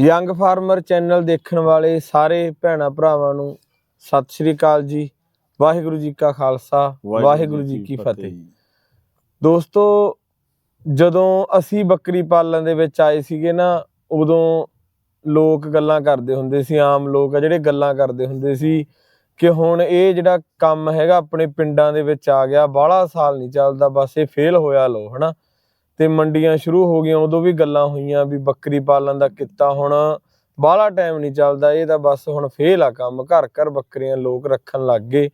Young farmer channel ਦੇਖਣ ਵਾਲੇ ਸਾਰੇ ਭੈਣਾ ਭਰਾਵਾਂ ਨੂੰ ਸਤਿ ਸ੍ਰੀ ਅਕਾਲ ਜੀ। ਵਾਹਿਗੁਰੂ ਜੀ ਕਾ ਖਾਲਸਾ ਵਾਹਿਗੁਰੂ ਜੀ ਕੀ ਫਤਿਹ। ਦੋਸਤੋ ਜਦੋਂ ਅਸੀਂ ਬੱਕਰੀ ਪਾਲਣ ਦੇ ਵਿੱਚ ਆਏ ਸੀਗੇ ਨਾ ਉਦੋਂ ਲੋਕ ਗੱਲਾਂ ਕਰਦੇ ਹੁੰਦੇ ਸੀ ਆਮ ਲੋਕ ਆ ਜਿਹੜੇ ਗੱਲਾਂ ਕਰਦੇ ਹੁੰਦੇ ਸੀ ਕਿ ਹੁਣ ਇਹ ਜਿਹੜਾ ਕੰਮ ਹੈਗਾ ਆਪਣੇ ਪਿੰਡਾਂ ਦੇ ਵਿੱਚ ਆ ਗਿਆ ਬਾਹਲਾ ਸਾਲ ਨਹੀਂ ਚੱਲਦਾ ਬਸ ਇਹ ਫੇਲ ਹੋਇਆ ਲੋ ਹਨਾ? ਤੇ ਮੰਡੀਆਂ ਸ਼ੁਰੂ ਹੋ ਗਈਆਂ, ਉਦੋਂ ਵੀ ਗੱਲਾਂ ਹੋਈਆਂ ਵੀ ਬੱਕਰੀ ਪਾਲਣ ਦਾ ਕਿੱਤਾ ਹੁਣ ਬਾਹਲਾ ਟਾਈਮ ਨਹੀਂ ਚੱਲਦਾ, ਇਹ ਤਾਂ ਬਸ ਹੁਣ ਫੇਲ ਆ ਕੰਮ, ਘਰ ਘਰ ਬੱਕਰੀਆਂ ਲੋਕ ਰੱਖਣ ਲੱਗ ਗਏ।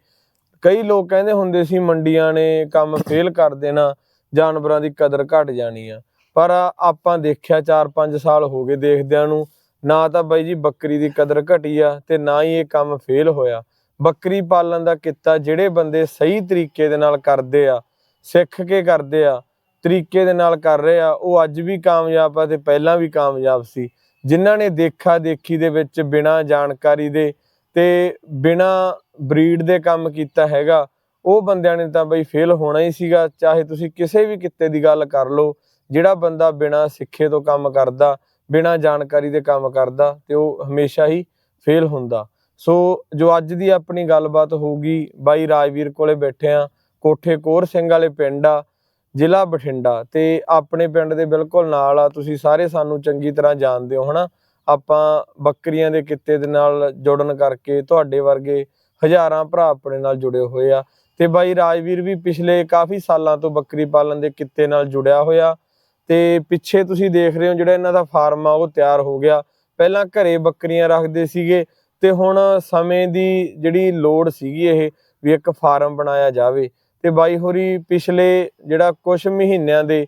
ਕਈ ਲੋਕ ਕਹਿੰਦੇ ਹੁੰਦੇ ਸੀ ਮੰਡੀਆਂ ਨੇ ਕੰਮ ਫੇਲ ਕਰ ਦੇਣਾ, ਜਾਨਵਰਾਂ ਦੀ ਕਦਰ ਘਟ ਜਾਣੀ ਆ। ਪਰ ਆਪਾਂ ਦੇਖਿਆ 4-5 ਸਾਲ ਹੋ ਗਏ ਦੇਖਦਿਆਂ ਨੂੰ, ਨਾ ਤਾਂ ਬਾਈ ਜੀ ਬੱਕਰੀ ਦੀ ਕਦਰ ਘਟੀ ਆ ਤੇ ਨਾ ਹੀ ਇਹ ਕੰਮ ਫੇਲ ਹੋਇਆ। ਬੱਕਰੀ ਪਾਲਣ ਦਾ ਕਿੱਤਾ ਜਿਹੜੇ ਬੰਦੇ ਸਹੀ ਤਰੀਕੇ ਦੇ ਨਾਲ ਕਰਦੇ ਆ, ਸਿੱਖ ਕੇ ਕਰਦੇ ਆ ਤਰੀਕੇ ਦੇ ਨਾਲ ਕਰ ਰਹੇ ਆ, ਉਹ ਅੱਜ ਵੀ ਕਾਮਯਾਬ ਆ ਤੇ ਪਹਿਲਾਂ ਵੀ ਕਾਮਯਾਬ ਸੀ। ਜਿਨ੍ਹਾਂ ਨੇ ਦੇਖਾ ਦੇਖੀ ਦੇ ਵਿੱਚ ਬਿਨਾਂ ਜਾਣਕਾਰੀ ਦੇ ਤੇ ਬਿਨਾਂ ਬਰੀਡ ਦੇ ਕੰਮ ਕੀਤਾ ਹੈਗਾ, ਉਹ ਬੰਦਿਆਂ ਨੇ ਤਾਂ ਬਈ ਫੇਲ ਹੋਣਾ ਹੀ ਸੀਗਾ। ਚਾਹੇ ਤੁਸੀਂ ਕਿਸੇ ਵੀ ਕਿੱਤੇ ਦੀ ਗੱਲ ਕਰ ਲਓ, ਜਿਹੜਾ ਬੰਦਾ ਬਿਨਾਂ ਸਿੱਖੇ ਤੋਂ ਕੰਮ ਕਰਦਾ, ਬਿਨਾਂ ਜਾਣਕਾਰੀ ਦੇ ਕੰਮ ਕਰਦਾ, ਤੇ ਉਹ ਹਮੇਸ਼ਾ ਹੀ ਫੇਲ ਹੁੰਦਾ। ਸੋ ਜੋ ਅੱਜ ਦੀ ਆਪਣੀ ਗੱਲਬਾਤ ਹੋਊਗੀ, ਬਾਈ ਰਾਜਵੀਰ ਕੋਲੇ ਬੈਠੇ ਆ, ਕੋਠੇ ਕੋਰ ਸਿੰਘ ਵਾਲੇ ਪਿੰਡ ਆ ਜ਼ਿਲ੍ਹਾ ਬਠਿੰਡਾ ਤੇ ਆਪਣੇ ਪਿੰਡ ਦੇ ਬਿਲਕੁਲ ਨਾਲ ਆ, ਤੁਸੀਂ ਸਾਰੇ ਸਾਨੂੰ ਚੰਗੀ ਤਰ੍ਹਾਂ ਜਾਣਦੇ ਹੋ, ਹਨਾ? ਆਪਾਂ ਬੱਕਰੀਆਂ ਦੇ ਕਿੱਤੇ ਦੇ ਨਾਲ ਜੁੜਨ ਕਰਕੇ ਤੁਹਾਡੇ ਵਰਗੇ ਹਜ਼ਾਰਾਂ ਭਰਾ ਆਪਣੇ ਨਾਲ ਜੁੜੇ ਹੋਏ ਆ ਤੇ ਬਾਈ ਰਾਜਵੀਰ ਵੀ ਪਿਛਲੇ ਕਾਫੀ ਸਾਲਾਂ ਤੋਂ ਬੱਕਰੀ ਪਾਲਣ ਦੇ ਕਿੱਤੇ ਨਾਲ ਜੁੜਿਆ ਹੋਇਆ ਤੇ ਪਿੱਛੇ ਤੁਸੀਂ ਦੇਖ ਰਹੇ ਹੋ ਜਿਹੜਾ ਇਹਨਾਂ ਦਾ ਫਾਰਮ ਆ, ਉਹ ਤਿਆਰ ਹੋ ਗਿਆ। ਪਹਿਲਾਂ ਘਰੇ ਬੱਕਰੀਆਂ ਰੱਖਦੇ ਸੀਗੇ ਤੇ ਹੁਣ ਸਮੇਂ ਦੀ ਜਿਹੜੀ ਲੋੜ ਸੀਗੀ ਇਹ ਵੀ ਇੱਕ ਫਾਰਮ ਬਣਾਇਆ ਜਾਵੇ। ਤੇ ਬਾਈ ਹੋਰੀ ਪਿਛਲੇ ਜਿਹੜਾ ਕੁਝ ਮਹੀਨਿਆਂ ਦੇ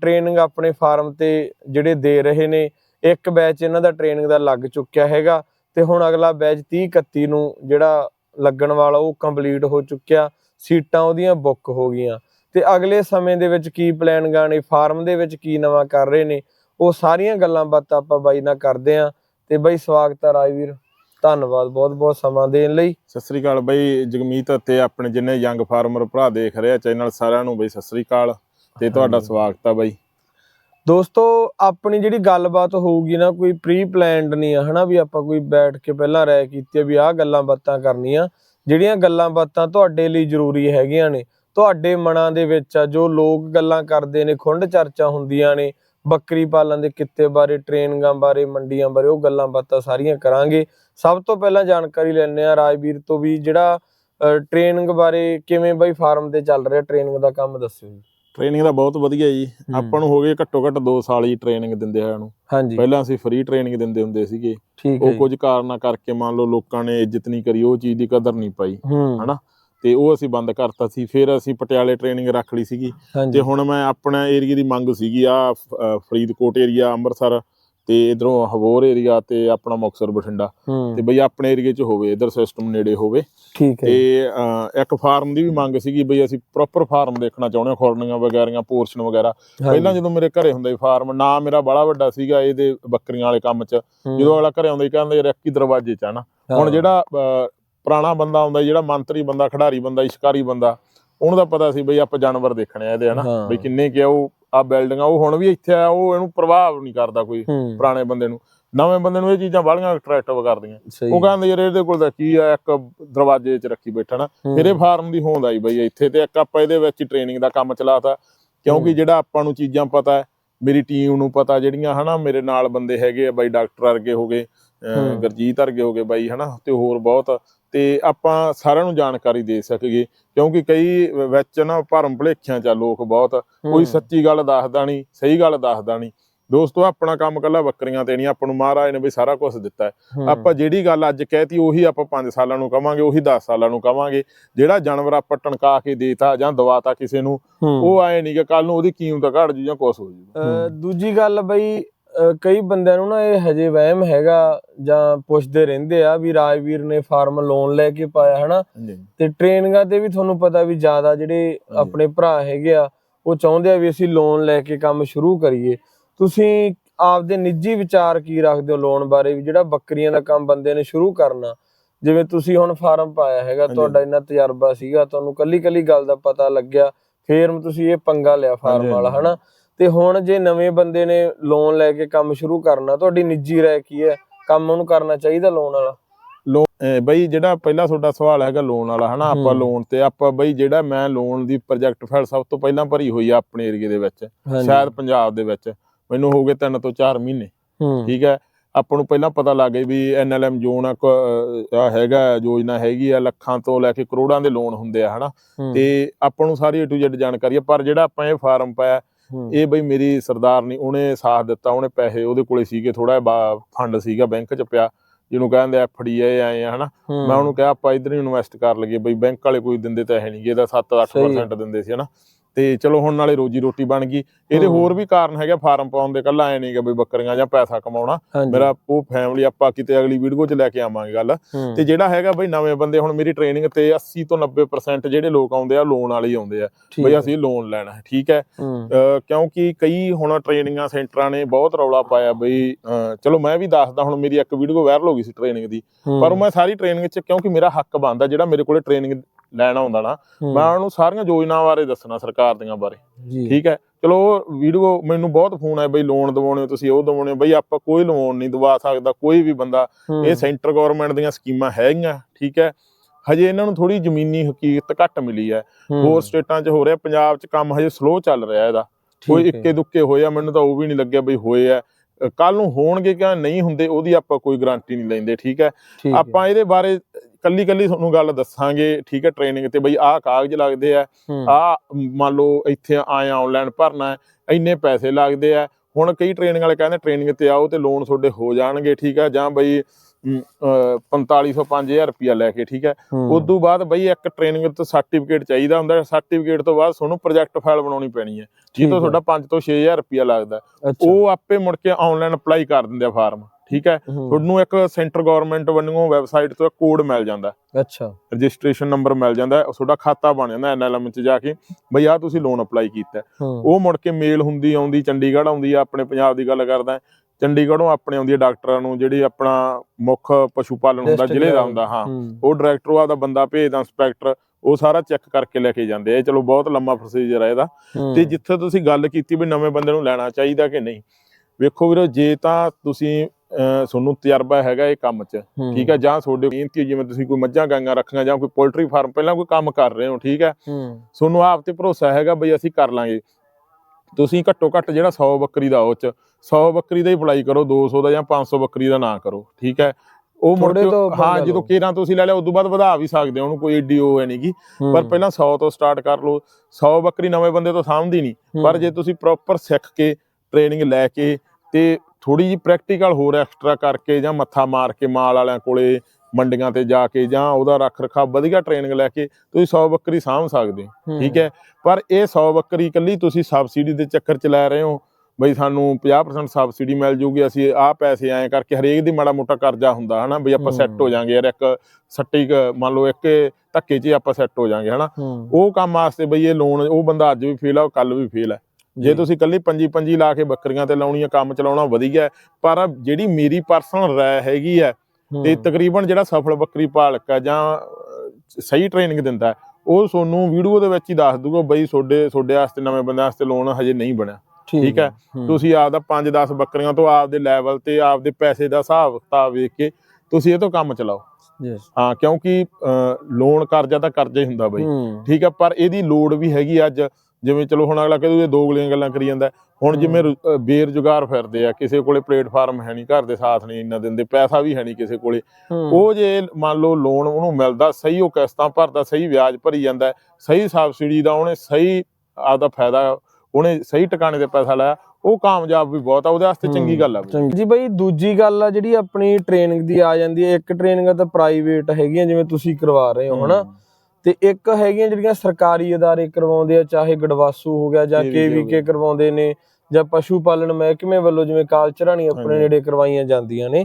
ਟ੍ਰੇਨਿੰਗ ਆਪਣੇ ਫਾਰਮ ਤੇ ਜਿਹੜੇ ਦੇ ਰਹੇ ਨੇ, ਇੱਕ ਬੈਚ ਇਹਨਾਂ ਦਾ ਟ੍ਰੇਨਿੰਗ ਦਾ ਲੱਗ ਚੁੱਕਿਆ ਹੈਗਾ ਤੇ ਹੁਣ ਅਗਲਾ ਬੈਚ 30 31 ਨੂੰ ਜਿਹੜਾ ਲੱਗਣ ਵਾਲਾ ਉਹ ਕੰਪਲੀਟ ਹੋ ਚੁੱਕਿਆ, ਸੀਟਾਂ ਉਹਦੀਆਂ ਬੁੱਕ ਹੋ ਗਈਆਂ। ਤੇ ਅਗਲੇ ਸਮੇਂ ਦੇ ਵਿੱਚ ਕੀ ਪਲਾਨ ਗਾਣੇ ਫਾਰਮ ਦੇ ਵਿੱਚ ਕੀ ਨਵਾਂ ਕਰ ਰਹੇ ਨੇ, ਉਹ ਸਾਰੀਆਂ ਗੱਲਾਂ ਬਾਤਾਂ ਆਪਾਂ ਬਾਈ ਨਾਲ ਕਰਦੇ ਆਂ। ਤੇ ਬਾਈ ਸਵਾਗਤ ਹੈ ਰਾਜਵੀਰ। ਧੰਨਵਾਦ ਬਹੁਤ ਬਹੁਤ ਸਮਾਂ ਦੇਣ ਲਈ। ਸਤਿ ਸ੍ਰੀ ਅਕਾਲ ਬਈ ਜਗਮੀਤ ਅਤੇ ਆਪਣੇ ਜਿੰਨੇ ਯੰਗ ਫਾਰਮਰ ਭਰਾ ਦੇਖ ਰਹੇ ਆ ਚੈਨਲ ਸਾਰਿਆਂ ਨੂੰ ਬਈ ਸਤਿ ਸ੍ਰੀ ਅਕਾਲ ਤੇ ਤੁਹਾਡਾ। ਸਵਾਗਤ ਆ ਬਈ। ਦੋਸਤੋ ਆਪਣੀ ਜਿਹੜੀ ਗੱਲਬਾਤ ਹੋਊਗੀ ਨਾ ਕੋਈ ਪ੍ਰੀ ਪਲਾਨਡ ਨਹੀਂ ਆ ਹਨਾ ਵੀ ਆਪਾਂ ਕੋਈ ਬੈਠ ਕੇ ਪਹਿਲਾਂ ਰਾਇ ਕੀਤੀ ਆ ਵੀ ਆਹ ਗੱਲਾਂ ਬਾਤਾਂ ਕਰਨੀਆਂ। ਜਿਹੜੀਆਂ ਗੱਲਾਂ ਬਾਤਾਂ ਤੁਹਾਡੇ ਲਈ ਜ਼ਰੂਰੀ ਹੈਗੀਆਂ ਨੇ ਤੁਹਾਡੇ ਮਨਾਂ ਦੇ ਵਿੱਚ ਆ ਜੋ ਲੋਕ ਗੱਲਾਂ ਕਰਦੇ ਨੇ ਖੁੰਡ ਚਰਚਾ ਹੁੰਦੀਆਂ ਨੇ ਬੱਕਰੀ ਪਾਲਣ ਦੇ ਕਿੱਤੇ ਬਾਰੇ ਟ੍ਰੇਨਿੰਗਾਂ ਬਾਰੇ ਮੰਡੀਆਂ ਬਾਰੇ ਉਹ ਗੱਲਾਂ ਬਾਤਾਂ ਸਾਰੀਆਂ ਕਰਾਂਗੇ। ਸਭ ਤੋਂ ਪਹਿਲਾਂ ਜਾਣਕਾਰੀ ਲੈਣੇ ਆ ਰਾਜਵੀਰ ਤੋਂ ਵੀ ਜਿਹੜਾ ਟ੍ਰੇਨਿੰਗ ਬਾਰੇ ਕਿਵੇਂ ਬਾਈ ਫਾਰਮ ਤੇ ਚੱਲ ਰਿਹਾ ਟ੍ਰੇਨਿੰਗ ਦਾ ਕੰਮ ਦੱਸਿਓ ਜੀ। ਟ੍ਰੇਨਿੰਗ ਦਾ ਬਹੁਤ ਵਧੀਆ ਜੀ। ਆਪਾਂ ਨੂੰ ਹੋ ਗਏ ਘੱਟੋ ਘੱਟ 2 ਸਾਲ ਹੀ ਟ੍ਰੇਨਿੰਗ ਦਿੰਦੇ ਹੋਇਆ ਨੂੰ। ਹਾਂਜੀ। ਪਹਿਲਾਂ ਅਸੀਂ ਫ੍ਰੀ ਟ੍ਰੇਨਿੰਗ ਦਿੰਦੇ ਹੁੰਦੇ ਸੀਗੇ। ਉਹ। ਕੁਝ ਕਾਰਨਾਂ ਕਰਕੇ ਮੰਨ ਲਓ ਲੋਕਾਂ ਨੇ ਇੱਜ਼ਤ ਨਹੀਂ ਕਰੀ ਉਹ ਚੀਜ਼ ਦੀ ਕਦਰ ਨਹੀਂ ਪਾਈ ਹਨਾ? ਤੇ ਉਹ ਅਸੀਂ ਬੰਦ ਕਰਤਾ ਸੀ। ਫਿਰ ਅਸੀਂ ਪਟਿਆਲੇ ਟ੍ਰੇਨਿੰਗ ਰੱਖ ਲਈ ਸੀਗੀ। ਤੇ ਹੁਣ ਮੈਂ ਆਪਣਾ ਏਰੀਆ ਦੀ ਮੰਗ ਸੀਗੀ ਆ ਫਰੀਦਕੋਟ ਏਰੀਆ ਅੰਮ੍ਰਿਤਸਰ ਤੇ ਇਧਰੋਂ ਹਬੋਰ ਏਰੀਆ ਤੇ ਆਪਣਾ ਮੁਕਤਸਰ ਬਠਿੰਡਾ। ਤੇ ਹੂੰ ਬਈ ਆਪਣੇ ਏਰੀਏ 'ਚ ਹੋਵੇ ਇਧਰ ਸਿਸਟਮ ਨੇੜੇ ਹੋਵੇ। ਠੀਕ ਹੈ। ਤੇ ਇੱਕ ਫਾਰਮ ਦੀ ਵੀ ਮੰਗ ਸੀਗੀ ਬਈ ਅਸੀਂ ਪ੍ਰੋਪਰ ਫਾਰਮ ਦੇਖਣਾ ਚਾਹੁੰਦੇ ਹਾਂ ਖੁਰਨੀਆਂ ਵਗੈਰੀਆਂ ਪੋਰਸ਼ਨ ਵਗੈਰਾ। ਪਹਿਲਾਂ ਜਦੋਂ ਮੇਰੇ ਘਰੇ ਹੁੰਦਾ ਸੀ ਫਾਰਮ ਨਾ ਮੇਰਾ ਬੜਾ ਵੱਡਾ ਸੀਗਾ ਇਹਦੇ ਬੱਕਰੀਆਂ ਵਾਲੇ ਕੰਮ 'ਚ। ਹੂੰ। ਜਦੋਂ ਅਗਲਾ ਘਰੇ ਆਉਂਦਾ ਸੀ ਕਹਿੰਦਾ ਯਾਰ ਇੱਕ ਹੀ ਦਰਵਾਜ਼ੇ 'ਚ ਆ ਨਾ। ਹਾਂ। ਹੁਣ ਜਿਹੜਾ ਪੁਰਾਣਾ ਬੰਦਾ ਆਉਂਦਾ ਜਿਹੜਾ ਮੰਤਰੀ ਬੰਦਾ ਖਿਡਾਰੀ ਬੰਦਾ ਸ਼ਿਕਾਰੀ ਬੰਦਾ ਉਹਨੂੰ ਤਾਂ ਪਤਾ ਸੀ ਬਈ ਆਪਾਂ ਜਾਨਵਰ ਦੇਖਣੇ ਆ ਇਹਦੇ ਹਨਾ। ਬਈ ਕਿੰਨੇ ਕਿ ਆ ਉਹ ਆ ਬਿਲਡਿੰਗਾਂ ਉਹ ਹੁਣ ਵੀ ਇੱਥੇ ਆ ਉਹ ਇਹਨੂੰ ਪ੍ਰਭਾਵ ਨਹੀਂ ਕਰਦਾ ਕੋਈ ਪੁਰਾਣੇ ਬੰਦੇ ਨੂੰ ਨਵੇਂ ਬੰਦੇ ਨੂੰ ਇਹ ਚੀਜ਼ਾਂ ਬਾਹਲੀਆਂ ਅਟਰੈਕਟਿਵ ਕਰਦੀਆਂ ਉਹ ਕਹਿੰਦੇ ਯਾਰ ਇਹਦੇ ਕੋਲ ਤਾਂ ਕੀ ਆ ਇੱਕ ਦਰਵਾਜ਼ੇ 'ਚ ਰੱਖੀ ਬੈਠਾ ਨਾ। ਮੇਰੇ ਫਾਰਮ ਦੀ ਹੋਂਦ ਆਈ ਬਈ ਇੱਥੇ ਤੇ ਇੱਕ ਆਪਾਂ ਇਹਦੇ ਵਿੱਚ ਟ੍ਰੇਨਿੰਗ ਦਾ ਕੰਮ ਚਲਾਤਾ ਕਿਉਂਕਿ। ਜਿਹੜਾ ਆਪਾਂ ਨੂੰ ਚੀਜ਼ਾਂ ਪਤਾ ਹੈ ਮੇਰੀ ਟੀਮ ਨੂੰ ਪਤਾ ਜਿਹੜੀਆਂ ਹਨਾ ਮੇਰੇ ਨਾਲ ਬੰਦੇ ਹੈਗੇ ਆ ਬਾਈ ਡਾਕਟਰ ਵਰਗੇ ਹੋਗੇ। ਗੁਰਜੀਤ ਵਰਗੇ ਹੋਗੇ ਬਾਈ ਹਨਾ? ਤੇ ਹੋਰ ਬਹੁਤ। ਤੇ ਆਪਾਂ ਸਾਰਿਆਂ ਨੂੰ ਜਾਣਕਾਰੀ ਦੇ ਸਕੀਏ ਕਿਉਂਕਿ ਕਈ ਵਿੱਚ ਨਾ ਭਰਮ ਭੁਲੇਖਿਆਂ ਚ ਲੋਕ ਬਹੁਤ। ਕੋਈ ਹੂੰ। ਸੱਚੀ ਗੱਲ ਦੱਸਦਾ ਨਹੀਂ ਸਹੀ ਗੱਲ ਦੱਸਦਾ ਨਹੀਂ ਦੋਸਤੋ ਆਪਣਾ ਕੰਮ ਕੱਲਾ ਬੱਕਰੀਆਂ ਤੇ ਨਹੀਂ ਆਪਾਂ ਨੂੰ ਮਹਾਰਾਜ ਨੇ ਬਈ ਸਾਰਾ ਕੁਝ ਦਿੱਤਾ ਹੈ। ਹੂੰ। ਆਪਾਂ ਜਿਹੜੀ ਗੱਲ ਅੱਜ ਕਹਿਤੀ ਉਹੀ ਆਪਾਂ 5 ਸਾਲਾਂ ਨੂੰ ਕਵਾਂਗੇ ਉਹੀ 10 ਸਾਲਾਂ ਨੂੰ ਕਵਾਂਗੇ। ਜਿਹੜਾ ਜਾਨਵਰ ਆਪਾਂ ਟਣਕਾ ਕੇ ਦੇਤਾ ਜਾਂ ਦਵਾਤਾ ਕਿਸੇ ਨੂੰ ਹੂੰ। ਉਹ ਆਏ ਨਹੀਂ ਕਿ ਕੱਲ ਨੂੰ ਉਹਦੀ ਕੀਮਤ ਘਟ ਜੂ ਜਾਂ ਕੁਛ ਹੋ ਜੂ। ਦੂਜੀ ਗੱਲ ਬਈ ਕਈ ਬੰਦਿਆਂ ਨੂੰ ਨਾ ਇਹ ਹਜੇ ਵਹਿਮ ਹੈਗਾ ਜਾਂ ਪੁੱਛਦੇ ਰਹਿੰਦੇ ਆ ਵੀ ਰਾਜਵੀਰ ਨੇ ਫਾਰਮ ਲੋਨ ਲੈ ਕੇ ਪਾਇਆ ਹਨਾ? ਤੇ ਟ੍ਰੇਨਿੰਗਾਂ ਤੇ ਵੀ ਤੁਹਾਨੂੰ ਪਤਾ ਵੀ ਜ਼ਿਆਦਾ ਜਿਹੜੇ ਆਪਣੇ ਭਰਾ ਹੈਗੇ ਆ ਉਹ ਚਾਹੁੰਦੇ ਆ ਵੀ ਅਸੀਂ ਲੋਨ ਲੈ ਕੇ ਕੰਮ ਸ਼ੁਰੂ ਕਰੀਏ। ਤੁਸੀਂ ਆਪਦੇ ਨਿੱਜੀ ਵਿਚਾਰ ਕੀ ਰੱਖਦੇ ਹੋ ਲੋਨ ਬਾਰੇ ਵੀ ਜਿਹੜਾ ਬੱਕਰੀਆਂ ਦਾ ਕੰਮ ਬੰਦੇ ਨੇ ਸ਼ੁਰੂ ਕਰਨਾ? ਜਿਵੇਂ ਤੁਸੀਂ ਹੁਣ ਫਾਰਮ ਪਾਇਆ ਹੈਗਾ। ਤੁਹਾਡਾ ਇੰਨਾ ਤਜਰਬਾ ਸੀਗਾ ਤੁਹਾਨੂੰ ਕੱਲੀ ਕੱਲੀ ਗੱਲ ਦਾ ਪਤਾ ਲੱਗਿਆ ਫੇਰ ਤੁਸੀਂ ਇਹ ਪੰਗਾ ਲਿਆ ਫਾਰਮ ਵਾਲਾ। ਹਨਾ? ਤੇ ਹੁਣ ਜੇ ਨਵੇਂ ਬੰਦੇ ਨੇ ਲੋਨ ਲੈ ਕੇ ਕੰਮ ਸ਼ੁਰੂ ਕਰਨਾ ਤੁਹਾਡੀ ਨਿੱਜੀ ਰਾਏ ਕੀ ਹੈ? ਕੰਮ ਉਹਨੂੰ ਕਰਨਾ ਚਾਹੀਦਾ ਲੋਨ ਵਾਲਾ? ਲੋਨ ਬਈ ਜਿਹੜਾ ਪਹਿਲਾ ਤੁਹਾਡਾ ਸਵਾਲ ਹੈਗਾ ਲੋਨ ਵਾਲਾ ਹਨਾ? ਆਪਾਂ। ਲੋਨ ਤੇ ਆਪਾਂ ਬਈ ਜਿਹੜਾ ਮੈਂ ਲੋਨ ਦੀ ਪ੍ਰੋਜੈਕਟ ਫਾਈਲ ਸਭ ਤੋਂ ਪਹਿਲਾਂ ਭਰੀ ਹੋਈ ਆ ਆਪਣੇ ਏਰੀਏ ਦੇ ਵਿੱਚ ਸ਼ਾਇਦ ਪੰਜਾਬ ਦੇ ਵਿੱਚ। ਮੈਨੂੰ ਹੋ ਗਏ 3 ਤੋਂ 4 ਮਹੀਨੇ ਠੀਕ ਹੈ? ਆਪਾਂ ਨੂੰ ਪਹਿਲਾਂ ਪਤਾ ਲੱਗ ਗਿਆ ਵੀ ਐਨਐਲਐਮ ਜ਼ੋਨ ਆ ਹੈਗਾ ਯੋਜਨਾ ਹੈਗੀ ਆ ਲੱਖਾਂ ਤੋਂ ਲੈ ਕੇ ਕਰੋੜਾਂ ਦੇ ਲੋਨ ਹੁੰਦੇ ਆ ਹਨਾ? ਤੇ ਆਪਾਂ ਨੂੰ ਸਾਰੀ A to Z ਜਾਣਕਾਰੀ ਆ ਪਰ ਜਿਹੜਾ ਆਪਾਂ ਇਹ ਫਾਰਮ ਪਾਇਆ ਇਹ ਬਈ ਮੇਰੀ ਸਰਦਾਰ ਨੇ ਉਹਨੇ ਸਾਥ ਦਿੱਤਾ ਉਹਨੇ ਪੈਸੇ ਉਹਦੇ ਕੋਲੇ ਸੀਗੇ ਥੋੜਾ ਫੰਡ ਸੀਗਾ ਬੈਂਕ 'ਚ ਪਿਆ ਜਿਹਨੂੰ ਕਹਿੰਦੇ ਐਫਡੀਏ ਆਏ ਆ ਹਨਾ। ਮੈਂ ਉਹਨੂੰ ਕਿਹਾ ਆਪਾਂ ਇਧਰ ਹੀ ਇਨਵੈਸਟ ਕਰ ਲਈਏ ਬਈ ਬੈਂਕ ਵਾਲੇ ਕੋਈ ਦਿੰਦੇ ਤਾਂ ਹੈ ਨਹੀਂਗੇ ਇਹਦਾ 7-8% ਦਿੰਦੇ ਸੀ ਹਨਾ। ਤੇ ਚਲੋ ਹੁਣ ਨਾਲੇ ਰੋਜੀ ਰੋਟੀ ਬਣ ਗਈ। ਇਹਦੇ। ਹੋਰ ਵੀ ਕਾਰਨ ਹੈਗੇ ਫਾਰਮ ਪਾਉਣ ਦੇ ਕੱਲਾ ਐ ਨਹੀਂਗਾ ਬਈ ਬੱਕਰੀਆਂ ਜਾਂ ਪੈਸਾ ਕਮਾਉਣਾ। ਮੇਰਾ ਉਹ ਫੈਮਿਲੀ ਆਪਾਂ ਕਿਤੇ ਅਗਲੀ ਵੀਡੀਓ 'ਚ ਲੈ ਕੇ ਆਵਾਂਗੇ ਗੱਲ। ਤੇ ਜਿਹੜਾ ਹੈਗਾ ਬਈ ਨਵੇਂ ਬੰਦੇ ਹੁਣ ਮੇਰੀ ਟ੍ਰੇਨਿੰਗ ਤੇ 80 ਤੋਂ 90% ਜਿਹੜੇ ਲੋਕ ਆਉਂਦੇ ਆ ਲੋਨ ਵਾਲੇ ਹੀ ਆਉਂਦੇ ਆ। ਬਈ ਅਸੀਂ ਲੋਨ ਲੈਣਾ ਹੈ ਠੀਕ ਹੈ? ਕਿਉਂਕਿ ਕਈ ਹੁਣ ਟ੍ਰੇਨਿੰਗਾਂ ਸੈਂਟਰਾਂ ਨੇ ਬਹੁਤ ਰੌਲਾ ਪਾਇਆ ਬਈ ਚਲੋ ਮੈਂ ਵੀ ਦੱਸਦਾ ਹੁਣ ਮੇਰੀ ਇੱਕ ਵੀਡੀਓ ਵਾਇਰਲ ਹੋ ਗਈ ਸੀ ਟ੍ਰੇਨਿੰਗ ਦੀ। ਪਰ ਉਹ ਮੈਂ ਸਾਰੀ ਟ੍ਰੇਨਿੰਗ 'ਚ ਕਿਉਂਕਿ ਮੇਰਾ ਹੱਕ ਬਣਦਾ ਜਿਹੜਾ ਮੇਰੇ ਕੋਲੇ ਟ੍ਰੇਨਿੰਗ ਲੈਣ ਆਉਂਦਾ ਨਾ ਮੈਂ ਉਹਨੂੰ ਸਾਰੀਆਂ ਯੋਜਨਾਵਾਂ ਬਾਰੇ ਦੱਸਣਾ ਸਰਕਾਰ ਦੀਆਂ ਬਾਰੇ। ਠੀਕ ਹੈ? ਚਲੋ ਵੀਡੀਓ ਮੈਨੂੰ ਬਹੁਤ ਫੋਨ ਆਏ ਬਈ ਲੋਨ ਦਿਵਾਉਣੇ ਹੋ ਤੁਸੀਂ ਉਹ ਦਿਵਾਉਣੇ ਹੋ। ਬਈ ਆਪਾਂ ਕੋਈ ਲੋਨ ਨਹੀਂ ਦਵਾ ਸਕਦਾ ਕੋਈ ਵੀ ਬੰਦਾ। ਇਹ ਸੈਂਟਰ ਗਵਰਨਮੈਂਟ ਦੀਆਂ ਸਕੀਮਾਂ ਹੈਗੀਆਂ ਠੀਕ ਹੈ? ਹਜੇ ਇਹਨਾਂ ਨੂੰ ਥੋੜੀ ਜ਼ਮੀਨੀ ਹਕੀਕਤ ਘੱਟ ਮਿਲੀ ਹੈ। ਹੋਰ ਸਟੇਟਾਂ 'ਚ ਹੋ ਰਿਹਾ ਪੰਜਾਬ 'ਚ ਕੰਮ ਹਜੇ ਸਲੋ ਚੱਲ ਰਿਹਾ ਇਹਦਾ। ਕੋਈ ਇੱਕੇ ਦੁੱਕੇ ਹੋਏ ਆ ਮੈਨੂੰ ਤਾਂ ਉਹ ਵੀ ਨਹੀਂ ਲੱਗਿਆ ਬਈ ਹੋਏ ਆ। ਕੱਲ ਨੂੰ ਹੋਣਗੇ ਕਿ ਨਹੀਂ ਹੁੰਦੇ ਉਹਦੀ ਆਪਾਂ ਕੋਈ ਗਾਰੰਟੀ ਨਹੀਂ ਲੈਂਦੇ ਠੀਕ ਹੈ, ਆਪਾਂ ਇਹਦੇ ਬਾਰੇ ਕੱਲੀ ਕੱਲੀ ਤੁਹਾਨੂੰ ਗੱਲ ਦੱਸਾਂਗੇ ਠੀਕ ਹੈ ਟ੍ਰੇਨਿੰਗ ਤੇ ਬਈ ਆਹ ਕਾਗਜ਼ ਲੱਗਦੇ ਆ ਆ ਮੰਨ ਲਓ ਇੱਥੇ ਆਏ ਆਨਲਾਈਨ ਭਰਨਾ ਹੈ ਇੰਨੇ ਪੈਸੇ ਲੱਗਦੇ ਆ। ਹੁਣ ਕਈ ਟ੍ਰੇਨਿੰਗ ਵਾਲੇ ਕਹਿੰਦੇ ਟ੍ਰੇਨਿੰਗ ਤੇ ਆਓ ਤੇ ਲੋਨ ਤੁਹਾਡੇ ਹੋ ਜਾਣਗੇ ਠੀਕ ਹੈ ਜਾਂ ਬਈ ਅਮ, ਅਹ, 4500 5000 ਰੁਪਿਆ ਲੈ ਕੇ ਠੀਕ ਹੈ। ਹੂੰ, ਉਦੋਂ ਬਾਅਦ ਬਈ ਇੱਕ ਟ੍ਰੇਨਿੰਗ ਤੋਂ ਸਰਟੀਫਿਕੇਟ ਚਾਹੀਦਾ ਹੁੰਦਾ ਸਰਟੀਫਿਕੇਟ ਤੋਂ ਬਾਅਦ ਤੁਹਾਨੂੰ ਪ੍ਰੋਜੈਕਟ ਫਾਈਲ ਬਣਾਉਣੀ ਪੈਣੀ ਹੈ। ਹੈ, ਤੁਹਾਡਾ 5 ਤੋਂ 6000 ਰੁਪਿਆ ਲੱਗਦਾ ਉਹ ਆਪੇ ਮੁੜ ਕੇ ਆਨਲਾਈਨ ਅਪਲਾਈ ਕਰ ਦਿੰਦੇ ਆ ਫਾਰਮ ਠੀਕ ਹੈ? ਤੁਹਾਨੂੰ ਇੱਕ ਸੈਂਟਰ ਗਵਰਨਮੈਂਟ ਵੱਲੋਂ ਵੈਬਸਾਈਟ ਤੋਂ ਕੋਡ ਮਿਲ ਜਾਂਦਾ। ਅੱਛਾ, ਰਜਿਸਟ੍ਰੇਸ਼ਨ ਨੰਬਰ ਮਿਲ ਜਾਂਦਾ ਤੁਹਾਡਾ ਖਾਤਾ ਬਣ ਜਾਂਦਾ ਐਨਐਲਐਮ ਚ ਜਾ ਕੇ ਬਈ ਆ ਤੁਸੀਂ ਲੋਨ ਅਪਲਾਈ ਕੀਤਾ। ਉਹ ਮੁੜ ਕੇ ਮੇਲ ਹੁੰਦੀ ਆਉਂਦੀ ਚੰਡੀਗੜ੍ਹ ਆਉਂਦੀ ਆ ਆਪਣੇ ਪੰਜਾਬ ਦੀ ਗੱਲ ਕਰਦਾ। ਚੰਡੀਗੜ੍ਹੋਂ ਆਪਣੇ ਆਉਂਦੀ ਡਾਕਟਰਾਂ ਨੂੰ ਜਿਹੜੀ ਆਪਣਾ ਮੁੱਖ ਪਸ਼ੂ ਪਾਲਣ ਹੁੰਦਾ ਜ਼ਿਲ੍ਹੇ ਦਾ ਹੁੰਦਾ ਹਾਂ। ਉਹ ਡਾਇਰੈਕਟਰ ਉਹਦਾ ਬੰਦਾ ਭੇਜਦਾ ਇੰਸਪੈਕਟਰ ਉਹ ਸਾਰਾ ਚੈੱਕ ਕਰਕੇ ਲੈ ਕੇ ਜਾਂਦੇ ਆ। ਚਲੋ ਬਹੁਤ ਲੰਮਾ ਪ੍ਰੋਸੀਜਰ ਹੈ ਇਹਦਾ। ਤੇ ਜਿੱਥੇ ਤੁਸੀਂ ਗੱਲ ਕੀਤੀ ਵੀ ਨਵੇਂ ਬੰਦੇ ਨੂੰ ਲੈਣਾ ਚਾਹੀਦਾ ਕਿ ਨਹੀਂ ਵੇਖੋ ਵੀਰੋ ਜੇ ਤਾਂ ਤੁਸੀਂ ਤੁਹਾਨੂੰ ਤਜਰਬਾ ਹੈਗਾ ਇਹ ਕੰਮ 'ਚ ਠੀਕ ਹੈ? ਜਾਂ ਤੁਹਾਡੇ ਮਿਹਨਤੀ ਜਿਵੇਂ ਤੁਸੀਂ ਕੋਈ ਮੱਝਾਂ ਗਾਈਆਂ ਰੱਖੀਆਂ ਜਾਂ ਕੋਈ ਪੋਲਟਰੀ ਫਾਰਮ ਪਹਿਲਾਂ ਕੋਈ ਕੰਮ ਕਰ ਰਹੇ ਹੋ ਠੀਕ ਹੈ? ਤੁਹਾਨੂੰ ਆਪ ਤੇ ਭਰੋਸਾ ਹੈਗਾ ਬਈ ਅਸੀਂ ਕਰ ਲਾਂਗੇ। ਤੁਸੀਂ ਘੱਟੋ ਘੱਟ ਜਿਹੜਾ 100 ਬੱਕਰੀ ਦਾ ਉਹ ਚ 100 ਬੱਕਰੀ ਦਾ ਹੀ ਅਪਲਾਈ ਕਰੋ 200 ਦਾ ਜਾਂ 500 ਬੱਕਰੀ ਦਾ ਨਾ ਕਰੋ ਠੀਕ ਹੈ? ਉਹ ਮੁੜ ਕੇ ਤੋਂ ਹਾਂ ਜਦੋਂ। ਕੇਰਾਂ ਤੁਸੀਂ ਲੈ ਲਿਆ ਉਦੋਂ ਬਾਅਦ ਵਧਾ ਵੀ ਸਕਦੇ ਹੋ ਉਹਨੂੰ ਕੋਈ ਏਡੀ ਉਹ ਹੈ ਨਹੀਂਗੀ ਪਰ ਪਹਿਲਾਂ 100 ਤੋਂ ਸਟਾਰਟ ਕਰ ਲਓ। 100 ਬੱਕਰੀ ਨਵੇਂ ਬੰਦੇ ਤੋਂ ਸਾਂਭਦੀ ਨਹੀਂ ਪਰ ਜੇ ਤੁਸੀਂ ਪ੍ਰੋਪਰ ਸਿੱਖ ਕੇ ਟ੍ਰੇਨਿੰਗ ਲੈ ਕੇ ਤੇ ਥੋੜੀ ਜੀ ਪ੍ਰੈਕਟੀਕਲ ਹੋਰ ਐਕਸਟਰਾ ਕਰਕੇ ਜਾਂ ਮੱਥਾ ਮਾਰ ਕੇ ਮਾਲ ਵਾਲਿਆਂ ਕੋਲੇ ਮੰਡੀਆਂ ਤੇ ਜਾ ਕੇ ਜਾਂ ਉਹਦਾ ਰੱਖ ਰਖਾਵ ਵਧੀਆ ਟ੍ਰੇਨਿੰਗ ਲੈ ਕੇ ਤੁਸੀਂ 100 ਬੱਕਰੀ ਸਾਂਭ ਸਕਦੇ ਠੀਕ ਹੈ? ਪਰ ਇਹ 100 ਬੱਕਰੀ ਇਕੱਲੀ ਤੁਸੀਂ ਸਬਸਿਡੀ ਦੇ ਚੱਕਰ ਚ ਲੈ ਰਹੇ ਹੋ ਬਈ ਸਾਨੂੰ 50% ਸਬਸਿਡੀ ਮਿਲ ਜੂਗੀ ਅਸੀਂ ਆਹ ਪੈਸੇ ਐਂ ਕਰਕੇ ਹਰੇਕ ਦੀ ਮਾੜਾ ਮੋਟਾ ਕਰਜ਼ਾ ਹੁੰਦਾ ਹਨਾ? ਬਈ ਆਪਾਂ। ਸੈੱਟ ਹੋ ਜਾਾਂਗੇ ਯਾਰ ਇੱਕ ਸੱਟੀ ਮੰਨ ਲਓ ਇੱਕ ਧੱਕੇ 'ਚ ਆਪਾਂ ਸੈੱਟ ਹੋ ਜਾਾਂਗੇ ਹਨਾ? ਉਹ ਕੰਮ ਵਾਸਤੇ ਬਈ ਇਹ ਲੋਨ ਉਹ ਬੰਦਾ ਅੱਜ ਵੀ ਫੇਲ ਆ ਉਹ ਕੱਲ ਵੀ ਫੇਲ ਹੈ ਜੇ ਤੁਸੀਂ ਇਕੱਲੀ ਪੰਜੀ ਪੰਜੀ ਲਾ ਕੇ ਬੱਕਰੀਆਂ ਤੇ ਲਾਉਣੀ ਆ ਕੰਮ ਚਲਾਉਣਾ ਵਧੀਆ ਹੈ। ਪਰ ਜਿਹੜੀ ਮੇਰੀ ਪਰਸਨਲ ਰਾਏ ਹੈਗੀ ਹੈ ਤੇ ਤਕਰੀਬਨ ਜਿਹੜਾ ਸਫਲ ਬੱਕਰੀ ਪਾਲਕ ਹੈ ਜਾਂ ਸਹੀ ਟ੍ਰੇਨਿੰਗ ਦਿੰਦਾ ਉਹ ਤੁਹਾਨੂੰ ਵੀਡੀਓ ਦੇ ਵਿੱਚ ਹੀ ਦੱਸ ਦੂਗਾ ਬਈ ਤੁਹਾਡੇ ਤੁਹਾਡੇ ਵਾਸਤੇ ਨਵੇਂ ਬੰਦੇ ਵਾਸਤੇ ਲੋਨ ਹਜੇ ਨਹੀਂ ਬਣਿਆ। ਠੀਕ ਹੈ। ਤੁਸੀਂ ਆਪਦਾ 5-10 ਬੱਕਰੀਆਂ ਤੋਂ ਆਪਦੇ ਲੈਵਲ ਤੇ ਆਪਦੇ ਪੈਸੇ ਦਾ ਹਿਸਾਬ ਕਿਤਾਬ ਵੇਖ ਕੇ ਤੁਸੀਂ ਇਹ ਤੋਂ ਕੰਮ ਚਲਾਓ। ਜੀ, ਹਾਂ ਕਿਉਂਕਿ ਲੋਨ ਕਰਜ਼ਾ ਤਾਂ ਕਰਜ਼ਾ ਹੀ ਹੁੰਦਾ ਬਈ। ਠੀਕ ਹੈ? ਪਰ ਇਹਦੀ ਲੋੜ ਵੀ ਹੈਗੀ ਅੱਜ ਜਿਵੇਂ ਚਲੋ ਹੁਣ ਅਗਲਾ ਕਹਿੰਦਾ ਦੋ ਗਲੀਆਂ ਗੱਲਾਂ ਕਰੀ ਜਾਂਦਾ। ਹੁਣ। ਜਿਵੇਂ ਬੇਰੁਜ਼ਗਾਰ ਫਿਰਦੇ ਆ ਕਿਸੇ ਕੋਲੇ ਪਲੇਟਫਾਰਮ ਹੈ ਨਹੀਂ ਘਰ ਦੇ ਸਾਥ ਨਹੀਂ ਇੰਨਾ ਦਿੰਦੇ ਪੈਸਾ ਵੀ ਹੈ ਨਹੀਂ ਕਿਸੇ ਕੋਲੇ। ਉਹ ਜੇ ਮੰਨ ਲਓ ਲੋਨ ਉਹਨੂੰ ਮਿਲਦਾ ਸਹੀ ਉਹ ਕਿਸ਼ਤਾਂ ਭਰਦਾ ਸਹੀ ਵਿਆਜ ਭਰੀ ਜਾਂਦਾ ਸਹੀ ਸਬਸਿਡੀ ਦਾ ਉਹਨੇ ਸਹੀ ਆਪਦਾ ਫਾਇਦਾ ਉਹਨੇ ਸਹੀ ਟਿਕਾਣੇ ਤੇ ਪੈਸਾ ਲਾਇਆ ਉਹ ਕਾਮਯਾਬ ਵੀ ਬਹੁਤ ਆ ਉਹਦੇ ਵਾਸਤੇ ਚੰਗੀ ਗੱਲ ਆ। ਜੀ ਬਈ ਦੂਜੀ ਗੱਲ ਆ ਜਿਹੜੀ ਆਪਣੀ ਟ੍ਰੇਨਿੰਗ ਦੀ ਆ ਜਾਂਦੀ ਹੈ ਇੱਕ ਟ੍ਰੇਨਿੰਗ ਤਾਂ ਪ੍ਰਾਈਵੇਟ ਹੈਗੀਆਂ ਜਿਵੇਂ ਤੁਸੀਂ ਕਰਵਾ ਰਹੇ ਹੋ ਹਨਾ? ਤੇ ਇੱਕ ਹੈਗੀਆਂ ਜਿਹੜੀਆਂ ਸਰਕਾਰੀ ਅਦਾਰੇ ਕਰਵਾਉਂਦੇ ਆ ਚਾਹੇ ਗੜਵਾਸੂ ਹੋ ਗਿਆ ਜਾਂ ਕੇਵੀਕੇ। ਕਰਵਾਉਂਦੇ ਨੇ ਜਾਂ ਪਸ਼ੂ ਪਾਲਣ ਮਹਿਕਮੇ ਵੱਲੋਂ ਜਿਵੇਂ ਕਾਲਚਰਾਣੀ ਆਪਣੇ ਹਾਂਜੀ। ਨੇੜੇ ਕਰਵਾਈਆਂ ਜਾਂਦੀਆਂ ਨੇ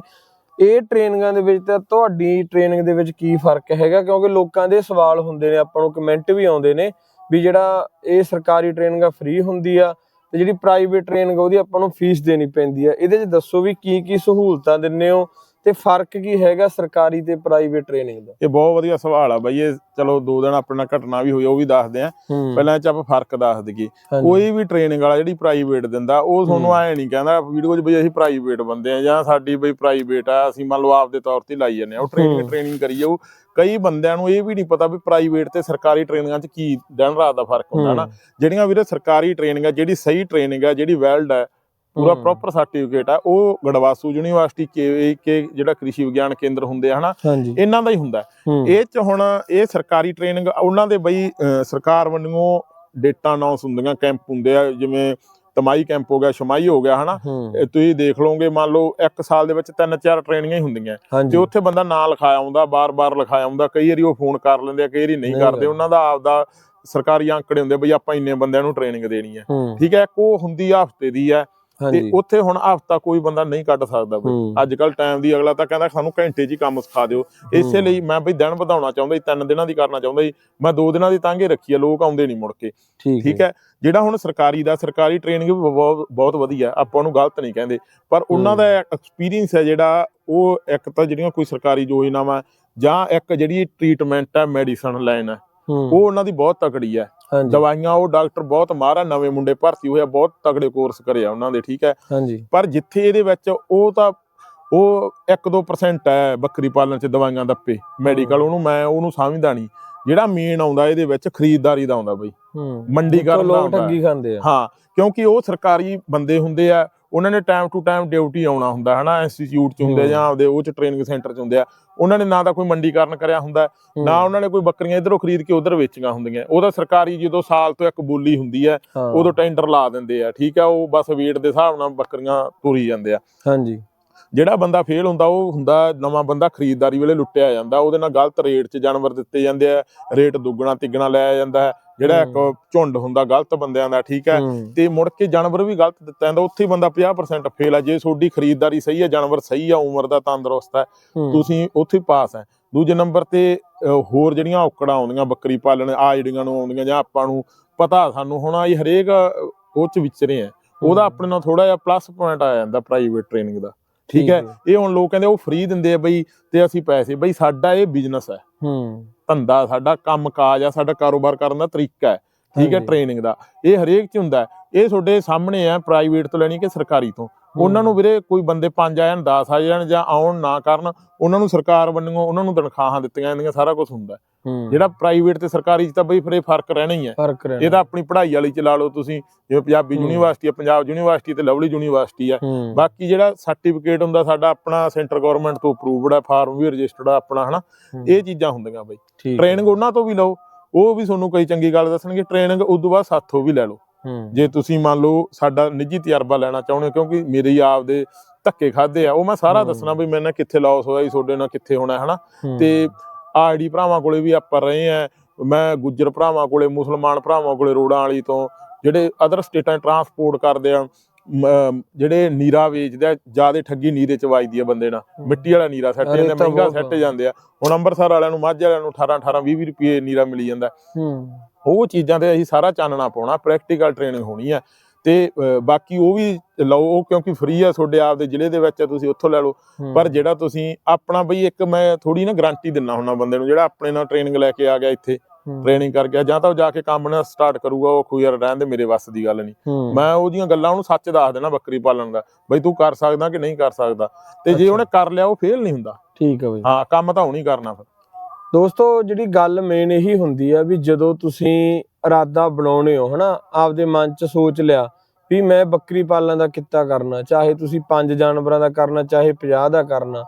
ਇਹ ਟ੍ਰੇਨਿੰਗਾਂ ਦੇ ਵਿੱਚ ਤਾਂ ਤੁਹਾਡੀ ਟ੍ਰੇਨਿੰਗ ਦੇ ਵਿੱਚ ਕੀ ਫ਼ਰਕ ਹੈਗਾ ਕਿਉਂਕਿ ਲੋਕਾਂ ਦੇ ਸਵਾਲ ਹੁੰਦੇ ਨੇ ਆਪਾਂ ਨੂੰ ਕਮੈਂਟ ਵੀ ਆਉਂਦੇ ਨੇ ਵੀ ਜਿਹੜਾ ਇਹ ਸਰਕਾਰੀ ਟ੍ਰੇਨਿੰਗ ਆ ਫ੍ਰੀ ਹੁੰਦੀ ਆ ਤੇ ਜਿਹੜੀ ਪ੍ਰਾਈਵੇਟ ਟ੍ਰੇਨਿੰਗ ਉਹਦੀ ਆਪਾਂ ਨੂੰ ਫੀਸ ਦੇਣੀ ਪੈਂਦੀ ਆ ਇਹਦੇ 'ਚ ਦੱਸੋ ਵੀ ਕੀ ਕੀ ਸਹੂਲਤਾਂ ਦਿੰਦੇ ਹੋ ਤੇ ਫ਼ਰਕ ਕੀ ਹੈਗਾ ਸਰਕਾਰੀ ਤੇ ਪ੍ਰਾਈਵੇਟ ਟ੍ਰੇਨਿੰਗ ਦਾ? ਇਹ ਬਹੁਤ ਵਧੀਆ ਸਵਾਲ ਆ ਬਾਈ ਇਹ ਚਲੋ ਦੋ ਦਿਨ ਆਪਣਾ ਘਟਨਾ ਵੀ ਹੋਈ ਉਹ ਵੀ ਦੱਸਦੇ ਆ। ਪਹਿਲਾਂ ਇਹ ਚ ਆਪਾਂ ਫ਼ਰਕ ਦੱਸ ਦਈਏ। ਕੋਈ ਵੀ ਟ੍ਰੇਨਿੰਗ ਵਾਲਾ ਜਿਹੜੀ ਪ੍ਰਾਈਵੇਟ ਦਿੰਦਾ ਉਹ ਤੁਹਾਨੂੰ ਐ ਨਹੀਂ ਕਹਿੰਦਾ ਵੀਡੀਓ 'ਚ ਬਈ ਅਸੀਂ ਪ੍ਰਾਈਵੇਟ ਬੰਦੇ ਆ ਜਾਂ ਸਾਡੀ ਬਈ ਪ੍ਰਾਈਵੇਟ ਆ ਅਸੀਂ ਮੰਨ ਲਓ ਆਪਦੇ ਤੌਰ ਤੇ ਲਾਈ ਜਾਂਦੇ ਆ। ਉਹ ਟ੍ਰੇਨਿੰਗ। ਟ੍ਰੇਨਿੰਗ ਕਰੀ ਜਾਊ। ਕਈ ਬੰਦਿਆਂ ਨੂੰ ਇਹ ਵੀ ਨਹੀਂ ਪਤਾ ਵੀ ਪ੍ਰਾਈਵੇਟ ਤੇ ਸਰਕਾਰੀ ਟ੍ਰੇਨਿੰਗਾਂ 'ਚ ਕੀ ਦਿਨ ਰਾਤ ਦਾ ਫ਼ਰਕ ਹੁੰਦਾ ਨਾ ਜਿਹੜੀਆਂ ਵੀਰੇ ਸਰਕਾਰੀ ਟ੍ਰੇਨਿੰਗ ਆ ਜਿਹੜੀ ਸਹੀ ਟ੍ਰੇਨਿੰਗ ਆ ਜਿਹੜੀ ਵੈਲਡ ਹੈ ਪੂਰਾ। ਪ੍ਰੋਪਰ ਸਰਟੀਫਿਕੇਟ ਆ। ਉਹ ਗੜਵਾਸੂ ਯੂਨੀਵਰਸਿਟੀ ਕੇ ਕੇ ਜਿਹੜਾ ਕ੍ਰਿਸ਼ੀ ਵਿਗਿਆਨ ਕੇਂਦਰ ਹੁੰਦੇ ਆ ਹਨਾ? ਇਹਨਾਂ ਦਾ ਹੀ ਹੁੰਦਾ। ਇਹ ਚ ਹੁਣ ਇਹ ਸਰਕਾਰੀ ਟ੍ਰੇਨਿੰਗ ਉਹਨਾਂ ਦੇ ਬਈ ਸਰਕਾਰ ਵੱਲੋਂ ਡੇਟਾ ਅਨਾਉਂਸ ਹੁੰਦੀਆਂ ਕੈਂਪ ਹੁੰਦੇ ਆ ਜਿਵੇਂ ਤਮਾਈ ਕੈਂਪ ਹੋ ਗਿਆ ਸ਼ਮਾਈ ਹੋ ਗਿਆ ਹਨਾ? ਤੁਸੀਂ ਦੇਖ ਲਓਗੇ ਮੰਨ ਲਓ ਇੱਕ ਸਾਲ ਦੇ ਵਿੱਚ ਤਿੰਨ ਚਾਰ ਟ੍ਰੇਨਿੰਗਾਂ ਹੀ ਹੁੰਦੀਆਂ। ਤੇ ਉੱਥੇ ਬੰਦਾ ਨਾਂ ਲਿਖਾਇਆ ਆਉਂਦਾ ਬਾਰ-ਬਾਰ ਲਿਖਾਇਆ ਆਉਂਦਾ ਕਈ ਵਾਰੀ ਉਹ ਫੋਨ ਕਰ ਲੈਂਦੇ ਆ ਕਈ ਵਾਰੀ ਨਹੀਂ ਕਰਦੇ। ਉਹਨਾਂ ਦਾ ਆਪਦਾ ਸਰਕਾਰੀ ਆંકੜੇ ਹੁੰਦੇ ਬਈ ਆਪਾਂ ਇੰਨੇ ਬੰਦਿਆਂ ਨੂੰ ਟ੍ਰੇਨਿੰਗ ਦੇਣੀ ਹੈ ਹੂੰ। ਠੀਕ ਹੈ ਇੱਕ ਉਹ ਹੁੰਦੀ ਆ ਹਫ਼ਤੇ ਦੀ ਹੈ ਤੇ ਉੱਥੇ ਹੁਣ ਹਫਤਾ ਕੋਈ ਬੰਦਾ ਨਹੀਂ ਕੱਢ ਸਕਦਾ ਬਈ। ਅੱਜ ਕੱਲ ਟਾਈਮ ਦੀ ਅਗਲਾ ਤਾਂ ਕਹਿੰਦਾ ਸਾਨੂੰ ਘੰਟੇ 'ਚ ਹੀ ਕੰਮ ਸਿਖਾ ਦਿਓ। ਇਸੇ। ਲਈ ਮੈਂ ਬਈ ਦਿਨ ਵਧਾਉਣਾ ਚਾਹੁੰਦਾ ਸੀ ਤਿੰਨ ਦਿਨਾਂ ਦੀ ਕਰਨਾ ਚਾਹੁੰਦਾ ਸੀ ਮੈਂ ਦੋ ਦਿਨਾਂ ਦੀ ਤਾਂਗੇ ਰੱਖੀ ਆ ਲੋਕ ਆਉਂਦੇ ਨਹੀਂ ਮੁੜ ਕੇ। ਠੀਕ ਹੈ। ਜਿਹੜਾ ਹੁਣ ਸਰਕਾਰੀ ਦਾ ਸਰਕਾਰੀ ਟ੍ਰੇਨਿੰਗ ਵੀ ਬਹੁਤ ਵਧੀਆ ਆਪਾਂ ਉਹਨੂੰ ਗਲਤ ਨਹੀਂ ਕਹਿੰਦੇ। ਪਰ ਉਹਨਾਂ। ਦਾ ਐਕਸਪੀਰੀਅੰਸ ਹੈ ਜਿਹੜਾ ਉਹ ਇੱਕ ਤਾਂ ਜਿਹੜੀਆਂ ਕੋਈ ਸਰਕਾਰੀ ਯੋਜਨਾਵਾਂ ਜਾਂ ਇੱਕ ਜਿਹੜੀ ਟ੍ਰੀਟਮੈਂਟ ਹੈ ਮੈਡੀਸਨ ਲਾਈਨ ਹੈ। ਉਹ ਉਹਨਾਂ ਦੀ ਬਹੁਤ ਤਕੜੀ ਹੈ। ਦਵਾਈਆਂ ਉਹ ਡਾਕਟਰ ਬਹੁਤ ਮਾਹਰ ਨਵੇਂ ਮੁੰਡੇ ਭਰਤੀ ਹੋਏ ਆ ਬਹੁਤ ਤਗੜੇ ਕੋਰਸ ਕਰੇ ਆ ਉਹਨਾਂ ਦੇ ਠੀਕ ਹੈ? ਪਰ ਜਿੱਥੇ ਇਹਦੇ ਵਿੱਚ ਉਹ ਤਾਂ ਉਹ 1-2% ਹੈ ਬੱਕਰੀ ਪਾਲਣ ਚ ਦਵਾਈਆਂ ਦੱਪੇ ਮੈਡੀਕਲ ਉਹਨੂੰ ਮੈਂ ਉਹਨੂੰ ਸਮਝਦਾ ਨਹੀਂ। ਜਿਹੜਾ ਮੇਨ ਆਉਂਦਾ ਇਹਦੇ ਵਿੱਚ ਖਰੀਦਦਾਰੀ ਦਾ ਆਉਂਦਾ ਬਈ। ਹੂੰ। ਮੰਡੀਕਰਨ ਦਾ ਲੋਕ ਆਉਂਦਾ ਠੱਗੀ ਖਾਂਦੇ ਆ। ਹਾਂ ਕਿਉਂਕਿ ਉਹ ਸਰਕਾਰੀ ਬੰਦੇ ਹੁੰਦੇ ਆ ਉਹਨਾਂ ਨੇ ਟਾਈਮ ਟੂ ਟਾਈਮ ਡਿਊਟੀ ਆਉਣਾ ਹੁੰਦਾ ਹਨਾ ਇੰਸਟੀਚਿਊਟ ਚ ਹੁੰਦੇ। ਜਾਂ ਆਪਦੇ ਉਹ ਚ ਟ੍ਰੇਨਿੰਗ ਸੈਂਟਰ ਚ ਹੁੰਦੇ ਆ। ਉਹਨਾਂ ਨੇ ਨਾ ਤਾਂ ਕੋਈ ਮੰਡੀਕਰਨ ਕਰਿਆ ਹੁੰਦਾ ਨਾ ਉਹਨਾਂ ਨੇ ਕੋਈ ਬੱਕਰੀਆਂ ਇਧਰੋਂ ਖਰੀਦ ਕੇ ਉਧਰ ਵੇਚੀਆਂ ਹੁੰਦੀਆਂ। ਉਹਦਾ ਸਰਕਾਰੀ ਜਦੋਂ ਸਾਲ ਤੋਂ ਇੱਕ ਬੋਲੀ ਹੁੰਦੀ ਹੈ ਹਾਂ, ਉਦੋਂ ਟੈਂਡਰ ਲਾ ਦਿੰਦੇ ਆ ਠੀਕ ਆ ਉਹ ਬਸ ਵੇਟ ਦੇ ਹਿਸਾਬ ਨਾਲ ਬੱਕਰੀਆਂ ਤੋਰੀ ਜਾਂਦੇ ਆ। ਹਾਂਜੀ। ਜਿਹੜਾ ਬੰਦਾ ਫੇਲ ਹੁੰਦਾ ਉਹ ਹੁੰਦਾ ਨਵਾਂ ਬੰਦਾ ਖਰੀਦਦਾਰੀ ਵੇਲੇ ਲੁੱਟਿਆ ਜਾਂਦਾ ਉਹਦੇ ਨਾਲ ਗਲਤ ਰੇਟ 'ਚ ਜਾਨਵਰ ਦਿੱਤੇ ਜਾਂਦੇ ਆ ਰੇਟ ਦੁੱਗਣਾ ਤਿੱਗਣਾ ਲਿਆ ਜਾਂਦਾ ਹੈ। ਜਿਹੜਾ ਇੱਕ ਝੁੰਡ ਹੁੰਦਾ ਗਲਤ ਬੰਦਿਆਂ ਦਾ ਠੀਕ ਹੈ? ਤੇ ਮੁੜ ਕੇ ਜਾਨਵਰ ਵੀ ਗਲਤ ਦਿੱਤਾ ਜਾਂਦਾ ਉੱਥੇ ਬੰਦਾ 50% ਫੇਲ ਆ। ਜੇ ਤੁਹਾਡੀ ਖਰੀਦਦਾਰੀ ਸਹੀ ਹੈ ਜਾਨਵਰ ਸਹੀ ਆ ਉਮਰ ਦਾ ਤੰਦਰੁਸਤ ਹੈ ਤੁਸੀਂ ਉੱਥੇ ਪਾਸ ਹੈ। ਦੂਜੇ ਨੰਬਰ ਤੇ ਹੋਰ ਜਿਹੜੀਆਂ ਔਕੜਾਂ ਆਉਂਦੀਆਂ ਬੱਕਰੀ ਪਾਲਣ ਆ ਜਿਹੜੀਆਂ ਨੂੰ ਆਉਂਦੀਆਂ ਜਾਂ ਆਪਾਂ ਨੂੰ ਪਤਾ ਸਾਨੂੰ ਹੁਣ ਆਈ ਹਰੇਕ ਅਹ, ਉਹ ਚ ਵਿਚਰੇ ਆ ਉਹਦਾ ਆਪਣੇ ਨਾਲ ਥੋੜਾ ਜਿਹਾ ਪਲੱਸ ਪੁਆਇੰਟ ਆ ਜਾਂਦਾ ਪ੍ਰਾਈਵੇਟ ਟ੍ਰੇਨਿੰਗ ਦਾ ਠੀਕ ਹੈ? ਇਹ ਹੁਣ ਲੋਕ ਕਹਿੰਦੇ ਉਹ ਫ੍ਰੀ ਦਿੰਦੇ ਆ ਬਈ ਤੇ ਅਸੀਂ ਪੈਸੇ ਬਈ ਸਾਡਾ ਇਹ ਬਿਜ਼ਨਸ ਹੈ। ਹੂੰ। ਧੰਦਾ ਸਾਡਾ ਕੰਮ ਕਾਜ ਆ ਸਾਡਾ ਕਾਰੋਬਾਰ ਕਰਨ ਦਾ ਤਰੀਕਾ ਹੈ ਠੀਕ ਹੈ। ਟ੍ਰੇਨਿੰਗ ਦਾ ਇਹ ਹਰੇਕ ਚ ਹੁੰਦਾ ਹੈ। ਇਹ ਤੁਹਾਡੇ ਸਾਹਮਣੇ ਆ ਪ੍ਰਾਈਵੇਟ ਤੋਂ ਲੈਣੀ ਕਿ ਸਰਕਾਰੀ ਤੋਂ ਉਹਨਾਂ ਨੂੰ ਵੀਰੇ ਕੋਈ ਬੰਦੇ ਪੰਜ ਆ ਜਾਣ 10 ਆ ਜਾਣ ਜਾਂ ਆਉਣ ਨਾ ਕਰਨ ਉਹਨਾਂ ਨੂੰ ਸਰਕਾਰ ਵੱਲੋਂ ਉਹਨਾਂ ਨੂੰ ਤਨਖਾਹਾਂ ਦਿੱਤੀਆਂ ਜਾਂਦੀਆਂ ਸਾਰਾ ਕੁਝ ਹੁੰਦਾ ਹੈ। ਹੂੰ, ਜਿਹੜਾ ਪ੍ਰਾਈਵੇਟ ਤੇ ਸਰਕਾਰੀ ਚ ਤਾਂ ਬਈ ਫਿਰ ਇਹ ਫ਼ਰਕ ਰਹਿਣਾ ਹੀ ਹੈ। ਇਹ ਤਾਂ ਆਪਣੀ ਪੜ੍ਹਾਈ ਵਾਲੀ ਚ ਲਾ ਲਓ ਤੁਸੀਂ ਜਿਵੇਂ ਪੰਜਾਬੀ ਹੂੰ। ਯੂਨੀਵਰਸਿਟੀ ਹੈ ਪੰਜਾਬ ਯੂਨੀਵਰਸਿਟੀ ਤੇ ਲਵਲੀ ਯੂਨੀਵਰਸਿਟੀ ਹੈ। ਹੂੰ, ਬਾਕੀ ਜਿਹੜਾ ਸਰਟੀਫਿਕੇਟ ਹੁੰਦਾ ਸਾਡਾ ਆਪਣਾ ਸੈਂਟਰ ਗਵਰਨਮੈਂਟ ਤੋਂ ਅਪਰੂਵਡ ਹੈ ਫਾਰਮ ਵੀ ਰਜਿਸਟਰਡ ਆ ਆਪਣਾ ਹਨਾ? ਹੂੰ, ਇਹ ਚੀਜ਼ਾਂ ਹੁੰਦੀਆਂ ਬਈ। ਹੈ। ਟ੍ਰੇਨਿੰਗ ਉਹਨਾਂ ਤੋਂ ਵੀ ਲਓ ਉਹ ਵੀ ਤੁਹਾਨੂੰ ਕਈ ਚੰਗੀ ਗੱਲ ਦੱਸਣਗੇ ਟ੍ਰੇਨਿੰਗ ਉਸ ਤੋਂ ਬਾਅਦ ਸਾਥੋਂ ਵੀ ਲੈ ਲਓ। ਹੂੰ, ਜੇ ਤੁਸੀਂ ਮੰਨ ਲਓ ਸਾਡਾ ਨਿੱਜੀ ਤਜਰਬਾ ਲੈਣਾ ਚਾਹੁੰਦੇ ਹੋ ਕਿਉਂਕਿ ਮੇਰੇ ਹੀ ਆਪ ਦੇ ਧੱਕੇ ਖਾਦੇ ਆ ਉਹ ਮੈਂ ਸਾਰਾ। ਦੱਸਣਾ ਵੀ ਮੇਰੇ ਨਾਲ ਕਿੱਥੇ ਲਾਸ ਹੋਇਆ ਜੀ ਤੁਹਾਡੇ ਨਾਲ ਕਿੱਥੇ ਹੋਣਾ ਹੈ। ਹਨਾ ਤੇ ਆਈਡੀ ਭਰਾਵਾਂ ਕੋਲੇ ਵੀ ਆਪਾਂ ਰਹੇ ਆ ਮੈਂ ਗੁੱਜਰ ਭਰਾਵਾਂ ਕੋਲੇ ਮੁਸਲਮਾਨ ਭਰਾਵਾਂ ਕੋਲੇ ਰੋੜਾਂ ਵਾਲੀ ਤੋਂ ਜਿਹੜੇ ਅਦਰ ਸਟੇਟਾਂ ਟਰਾਂਸਪੋਰਟ ਕਰਦੇ ਆ ਜਿਹੜੇ ਨੀਰਾ ਵੇਚਦੇ ਆ ਜਿਆਦੇ ਠੱਗੀ ਨੀਰੇ ਚ ਵੱਜਦੀ ਆ ਬੰਦੇ ਨਾਲ ਮਿੱਟੀ ਵਾਲਾ ਨੀਰਾ ਸੱਟ ਜਾਂਦੇ ਮਹਿੰਗਾ ਸੱਟ ਜਾਂਦੇ ਆ। ਹੁਣ ਅੰਮ੍ਰਿਤਸਰ ਵਾਲਿਆਂ ਨੂੰ ਮਾਝੇ ਵਾਲਿਆਂ ਨੂੰ 18 18 20 ਰੁਪਏ ਨੀਰਾ ਮਿਲੀ ਜਾਂਦਾ। ਹੂੰ, ਉਹ ਚੀਜ਼ਾਂ ਤੇ ਅਸੀਂ ਸਾਰਾ ਚਾਨਣਾ ਪਾਉਣਾ ਪ੍ਰੈਕਟੀਕਲ ਟ੍ਰੇਨਿੰਗ ਹੋਣੀ ਹੈ ਤੇ ਬਾਕੀ ਉਹ ਵੀ ਲਓ ਉਹ ਕਿਉਂਕਿ ਫ੍ਰੀ ਆ ਤੁਹਾਡੇ ਆਪ ਦੇ ਜ਼ਿਲ੍ਹੇ ਦੇ ਵਿੱਚ ਆ, ਤੁਸੀਂ ਉੱਥੋਂ ਲੈ ਲਓ। ਹੂੰ, ਪਰ ਜਿਹੜਾ ਤੁਸੀਂ ਆਪਣਾ ਬਈ ਇੱਕ ਮੈਂ ਥੋੜੀ ਨਾ ਗਾਰੰਟੀ ਦਿੰਨਾ ਹੁੰਨਾ ਬੰਦੇ ਨੂੰ ਜਿਹੜਾ ਆਪਣੇ ਨਾਲ ਟ੍ਰੇਨਿੰਗ ਲੈ ਕੇ ਆ ਗਿਆ ਇੱਥੇ ਹੂੰ, ਟ੍ਰੇਨਿੰਗ ਕਰ ਗਿਆ ਜਾਂ ਤਾਂ ਉਹ ਜਾ ਕੇ ਕੰਮ ਨਾ ਸਟਾਰਟ ਕਰੂਗਾ ਉਹ ਕੋਈ ਯਾਰ ਰਹਿਣ ਦੇ ਮੇਰੇ ਵੱਸ ਦੀ ਗੱਲ ਨਹੀਂ ਹੂੰ, ਮੈਂ ਉਹਦੀਆਂ ਗੱਲਾਂ ਉਹਨੂੰ ਸੱਚ ਦੱਸ ਦੇਣਾ ਬੱਕਰੀ ਪਾਲਣ ਦਾ ਬਈ ਤੂੰ ਕਰ ਸਕਦਾ ਕਿ ਨਹੀਂ ਕਰ ਸਕਦਾ। ਤੇ ਜੇ। ਉਹਨੇ ਕਰ ਲਿਆ ਉਹ ਫੇਲ ਨਹੀਂ ਹੁੰਦਾ। ਠੀਕ ਹੈ ਬਈ। ਹਾਂ ਕੰਮ ਤਾਂ ਹੁਣੀ ਕਰਨਾ ਫਿਰ। ਦੋਸਤੋ ਜਿਹੜੀ ਗੱਲ ਮੇਨ ਇਹੀ ਹੁੰਦੀ ਆ ਵੀ ਜਦੋਂ ਤੁਸੀਂ ਇਰਾਦਾ ਬਣਾਉਣੇ ਹੋ ਹਨਾ ਆਪਦੇ ਮਨ 'ਚ ਸੋਚ ਲਿਆ ਵੀ ਮੈਂ ਬੱਕਰੀ ਪਾਲਣ ਦਾ ਕਿੱਤਾ ਕਰਨਾ ਚਾਹੇ ਤੁਸੀਂ ਪੰਜ ਜਾਨਵਰਾਂ ਦਾ ਕਰਨਾ ਚਾਹੇ 50 ਦਾ ਕਰਨਾ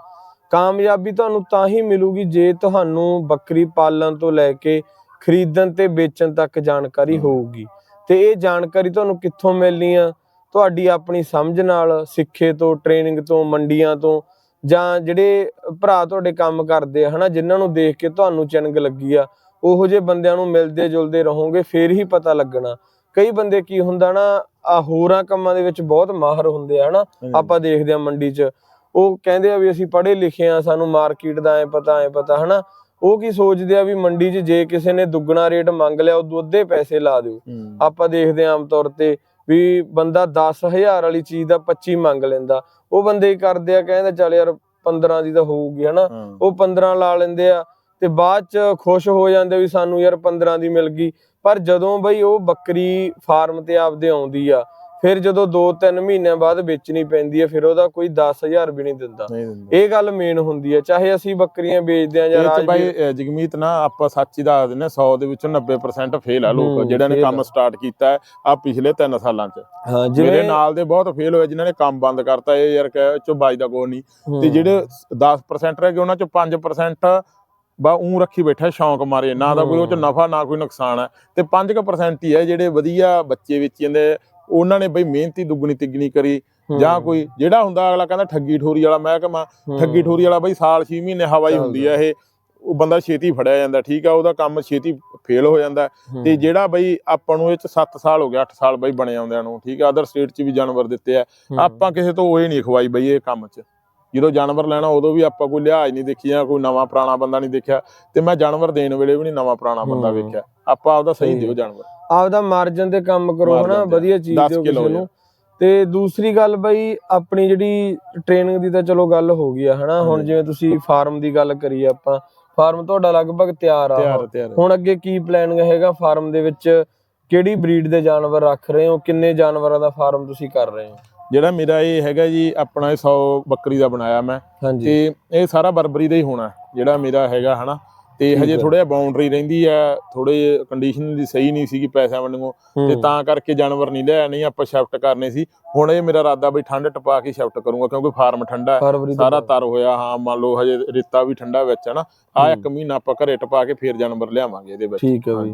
ਕਾਮਯਾਬੀ ਤੁਹਾਨੂੰ ਤਾਂ ਹੀ ਮਿਲੂਗੀ ਜੇ ਤੁਹਾਨੂੰ ਬੱਕਰੀ ਪਾਲਣ ਤੋਂ ਲੈ ਕੇ ਖਰੀਦਣ ਤੇ ਵੇਚਣ ਤੱਕ ਜਾਣਕਾਰੀ ਹੋਊਗੀ। ਤੇ ਇਹ ਜਾਣਕਾਰੀ ਤੁਹਾਨੂੰ ਕਿੱਥੋਂ ਮਿਲਣੀ ਆ? ਤੁਹਾਡੀ ਆਪਣੀ ਸਮਝ ਨਾਲ ਸਿੱਖੇ ਤੋਂ ਟ੍ਰੇਨਿੰਗ ਤੋਂ ਮੰਡੀਆਂ ਤੋਂ ਜਾਂ ਜਿਹੜੇ ਭਰਾ ਤੁਹਾਡੇ ਕੰਮ ਕਰਦੇ ਆ ਹਨਾ ਜਿਨ੍ਹਾਂ ਨੂੰ ਦੇਖ ਕੇ ਤੁਹਾਨੂੰ ਚੰਗ ਲੱਗੀ ਆ ਉਹੋ ਜਿਹੇ ਬੰਦਿਆਂ ਨੂੰ ਮਿਲਦੇ ਜੁਲਦੇ ਰਹੋਗੇ ਫੇਰ ਹੀ ਪਤਾ ਲੱਗਣਾ। ਕਈ ਬੰਦੇ ਕੀ ਹੁੰਦਾ ਨਾ ਆ ਹੋਰਾਂ ਕੰਮਾਂ ਦੇ ਵਿੱਚ ਬਹੁਤ ਮਾਹਰ ਹੁੰਦੇ ਆ ਹਨਾ ਆਪਾਂ ਦੇਖਦੇ ਆ ਮੰਡੀ 'ਚ। ਉਹ ਕਹਿੰਦੇ ਆ ਵੀ ਅਸੀਂ ਪੜ੍ਹੇ ਲਿਖੇ ਆ ਸਾਨੂੰ ਮਾਰਕੀਟ ਦਾ ਐ ਪਤਾ ਐ ਪਤਾ ਹਨਾ। ਉਹ ਕੀ ਸੋਚਦੇ ਆ ਵੀ ਮੰਡੀ 'ਚ ਜੇ ਕਿਸੇ ਨੇ ਦੁੱਗਣਾ ਰੇਟ ਮੰਗ ਲਿਆ ਉਹ ਅੱਧੇ ਪੈਸੇ ਲਾ ਦਿਓ। ਆਪਾਂ ਦੇਖਦੇ ਆਂ ਆਮ ਤੌਰ ਤੇ ਵੀ ਬੰਦਾ 10000 ਵਾਲੀ ਚੀਜ਼ ਦਾ 25 ਮੰਗ ਲੈਂਦਾ। ਉਹ ਬੰਦੇ ਕਰਦੇ ਆ ਕਹਿੰਦੇ ਚੱਲ ਯਾਰ 15 ਦੀ ਤਾਂ ਹੋਊਗੀ ਹਨਾ? ਉਹ 15 ਲਾ ਲੈਂਦੇ ਆ ਤੇ ਬਾਅਦ ਚ ਖੁਸ਼ ਹੋ ਜਾਂਦੇ ਵੀ ਸਾਨੂੰ ਯਾਰ 15 ਦੀ ਮਿਲ ਗਈ। ਪਰ ਜਦੋਂ ਬਈ ਉਹ ਬੱਕਰੀ ਫਾਰਮ ਤੇ ਆਪਦੇ ਆਉਂਦੀ ਆ ਫਿਰ ਜਦੋਂ 2-3 ਮਹੀਨਿਆਂ ਬਾਅਦ ਵੇਚਣੀ ਪੈਂਦੀ ਆ ਫਿਰ ਉਹਦਾ ਕੋਈ 10000 ਵੀ ਨਹੀਂ ਦਿੰਦਾ। ਇਹ ਗੱਲ ਮੇਨ ਹੁੰਦੀ ਆ ਚਾਹੇ ਅਸੀਂ ਬੱਕਰੀਆਂ ਵੇਚਦੇ ਆ ਜਾਂ ਰਾਜਵੀਰ ਬਾਈ ਜਗਮੀਤ ਨਾ ਆਪਾਂ ਸੱਚ ਹੀ ਦੱਸ ਦਿੰਨੇ 100 ਦੇ ਵਿੱਚੋਂ 90% ਫੇਲ ਆ ਲੋਕ। ਹੂੰ, ਜਿਹੜਿਆਂ ਨੇ ਕੰਮ। ਸਟਾਰਟ ਕੀਤਾ ਹੈ ਆ ਪਿਛਲੇ 3 ਸਾਲਾਂ ਚ। ਹਾਂ ਜਿਵੇਂ ਨਾਲ ਦੇ ਬਹੁਤ ਫੇਲ ਹੋਏ ਜਿਨ੍ਹਾਂ ਨੇ ਕੰਮ ਬੰਦ ਕਰਤਾ ਇਹ ਯਾਰ ਕਿ ਚੋ ਬਾਈ ਦਾ ਕੋਈ ਨਹੀਂ। ਹੂੰ, ਤੇ ਜਿਹੜੇ 10% ਰਹਿ ਗਏ ਉਹਨਾਂ ਚੋਂ 5% ਬਾ ਉਂ ਰੱਖੀ ਬੈਠਾ ਸ਼ੌਂਕ ਮਾਰੇ। ਨਾ ਦਾ ਕੋਈ ਉਹ ਚ ਹੂੰ। ਨਫਾ ਨਾ ਕੋਈ ਨੁਕਸਾਨ ਹੈ। ਤੇ 5% ਹੀ ਹੈ ਜਿਹੜੇ ਵਧੀਆ ਬੱਚੇ ਵੇਚੀ ਜਾਂਦੇ ਉਹਨਾਂ ਨੇ ਬਈ ਮਿਹਨਤੀ ਦੁੱਗਣੀ ਤਿੱਗਣੀ ਕਰੀ ਹੂੰ, ਜਾਂ ਕੋਈ ਜਿਹੜਾ ਹੁੰਦਾ ਅਗਲਾ ਕਹਿੰਦਾ ਠੱਗੀ ਠੋਰੀ ਵਾਲਾ ਮਹਿਕਮਾ ਹੂੰ, ਠੱਗੀ ਠੋਰੀ ਵਾਲਾ ਬਈ ਸਾਲ 6 ਮਹੀਨੇ ਹਵਾਈ। ਹੁੰਦੀ ਆ ਇਹ ਉਹ ਬੰਦਾ ਛੇਤੀ ਫੜਿਆ ਜਾਂਦਾ ਠੀਕ ਆ ਉਹਦਾ ਕੰਮ ਛੇਤੀ ਫੇਲ ਹੋ ਜਾਂਦਾ। ਹੂੰ, ਤੇ ਜਿਹੜਾ ਬਈ ਆਪਾਂ ਨੂੰ ਇਹ ਚ 7 ਸਾਲ ਹੋ ਗਿਆ 8 ਸਾਲ ਬਈ ਬਣੇ ਆਉਂਦਿਆਂ ਨੂੰ ਠੀਕ ਆ ਅਦਰ ਸਟੇਟ ਚ ਵੀ ਜਾਨਵਰ ਦਿੱਤੇ ਆ। ਹੂੰ, ਆਪਾਂ ਕਿਸੇ ਤੋਂ ਹੋਏ ਨਹੀਂ ਖਵਾਈ ਬਈ ਇਹ ਕੰਮ 'ਚ। ਜਦੋਂ ਜਾਨਵਰ ਲੈਣਾ ਉਦੋਂ ਵੀ ਆਪਾਂ ਕੋਈ ਲਿਹਾਜ਼ ਨਹੀਂ ਦੇਖੀ ਜਾਂ ਕੋਈ ਨਵਾਂ ਪੁਰਾਣਾ ਬੰਦਾ ਨਹੀਂ ਦੇਖਿਆ। ਤੇ ਮੈਂ ਜਾਨਵਰ ਦੇਣ ਵੇਲੇ ਵੀ ਨਹੀਂ ਨਵਾਂ ਪੁਰਾਣਾ ਬੰਦਾ। ਵੇਖਿਆ। ਆਪਾਂ ਆਪਦਾ ਸਹੀ ਦਿਓ। ਜਾਨਵਰ। ਆਪਦਾ ਮਾਰਜਨ ਤੇ ਕੰਮ ਕਰੋ ਹਨਾ। ਵਧੀਆ ਚੀਜ਼ ਦਿਓ ਕਿਸੇ ਨੂੰ। ਤੇ ਦੂਸਰੀ ਗੱਲ ਬਈ ਆਪਣੀ ਜਿਹੜੀ ਟ੍ਰੇਨਿੰਗ ਦੀ ਤਾਂ ਚਲੋ ਗੱਲ ਹੋ ਗਈ ਆ ਹਨਾ। ਹੁਣ। ਜਿਵੇਂ ਤੁਸੀਂ ਫਾਰਮ ਦੀ ਗੱਲ ਕਰੀ ਆਪਾਂ ਫਾਰਮ ਤੁਹਾਡਾ ਲਗਭਗ ਤਿਆਰ ਆ। ਹੁਣ ਅੱਗੇ ਕੀ ਪਲਾਨਿੰਗ ਹੈਗਾ ਫਾਰਮ ਦੇ ਵਿੱਚ? ਕਿਹੜੀ ਬਰੀਡ ਦੇ ਜਾਨਵਰ ਰੱਖ ਰਹੇ ਹੋ? ਕਿੰਨੇ ਜਾਨਵਰਾਂ ਦਾ ਫਾਰਮ ਤੁਸੀਂ ਕਰ ਰਹੇ ਹੋ? ਜਿਹੜਾ ਮੇਰਾ ਇਹ ਹੈਗਾ ਜੀ ਆਪਣਾ ਇਹ 100 ਬੱਕਰੀ ਦਾ ਬਣਾਇਆ ਮੈਂ ਤੇ ਇਹ ਸਾਰਾ ਬਰਬਰੀ ਦਾ ਹੀ ਹੋਣਾ ਜਿਹੜਾ ਮੇਰਾ ਹੈਗਾ ਹਨਾ ਤੇ ਹਜੇ। ਥੋੜਾ ਜਿਹਾ ਬਾਉਂਡਰੀ ਰਹਿੰਦੀ ਆ ਥੋੜੇ ਕੰਡੀਸ਼ਨ ਦੀ ਸਹੀ ਨਹੀਂ ਸੀਗੀ ਪੈਸਿਆਂ ਵੱਲੋਂ ਤੇ ਤਾਂ ਕਰਕੇ ਜਾਨਵਰ ਨਹੀਂ ਲਿਆ ਨਹੀਂ ਆਪਾਂ ਸ਼ਿਫਟ ਕਰਨੇ ਸੀ ਹੁਣ ਇਹ ਮੇਰਾ ਇਰਾਦਾ ਬਈ ਠੰਡ ਟਪਾ ਕੇ ਸ਼ਿਫਟ ਕਰੂੰਗਾ ਕਿਉਂਕਿ ਫਾਰਮ ਠੰਡਾ ਹੈ ਸਾਰਾ। ਤਰ ਹੋਇਆ ਹਾਂ ਮੰਨ ਲਓ ਹਜੇ ਰੇਤਾ ਵੀ ਠੰਡਾ ਵਿੱਚ ਹੈ ਨਾ ਆ। ਇੱਕ ਮਹੀਨਾ ਆਪਾਂ ਘਰੇ ਟਪਾ ਕੇ ਫੇਰ ਜਾਨਵਰ ਲਿਆਵਾਂਗੇ ਇਹਦੇ ਵਿੱਚ ਠੀਕ ਹੈ ਬਈ।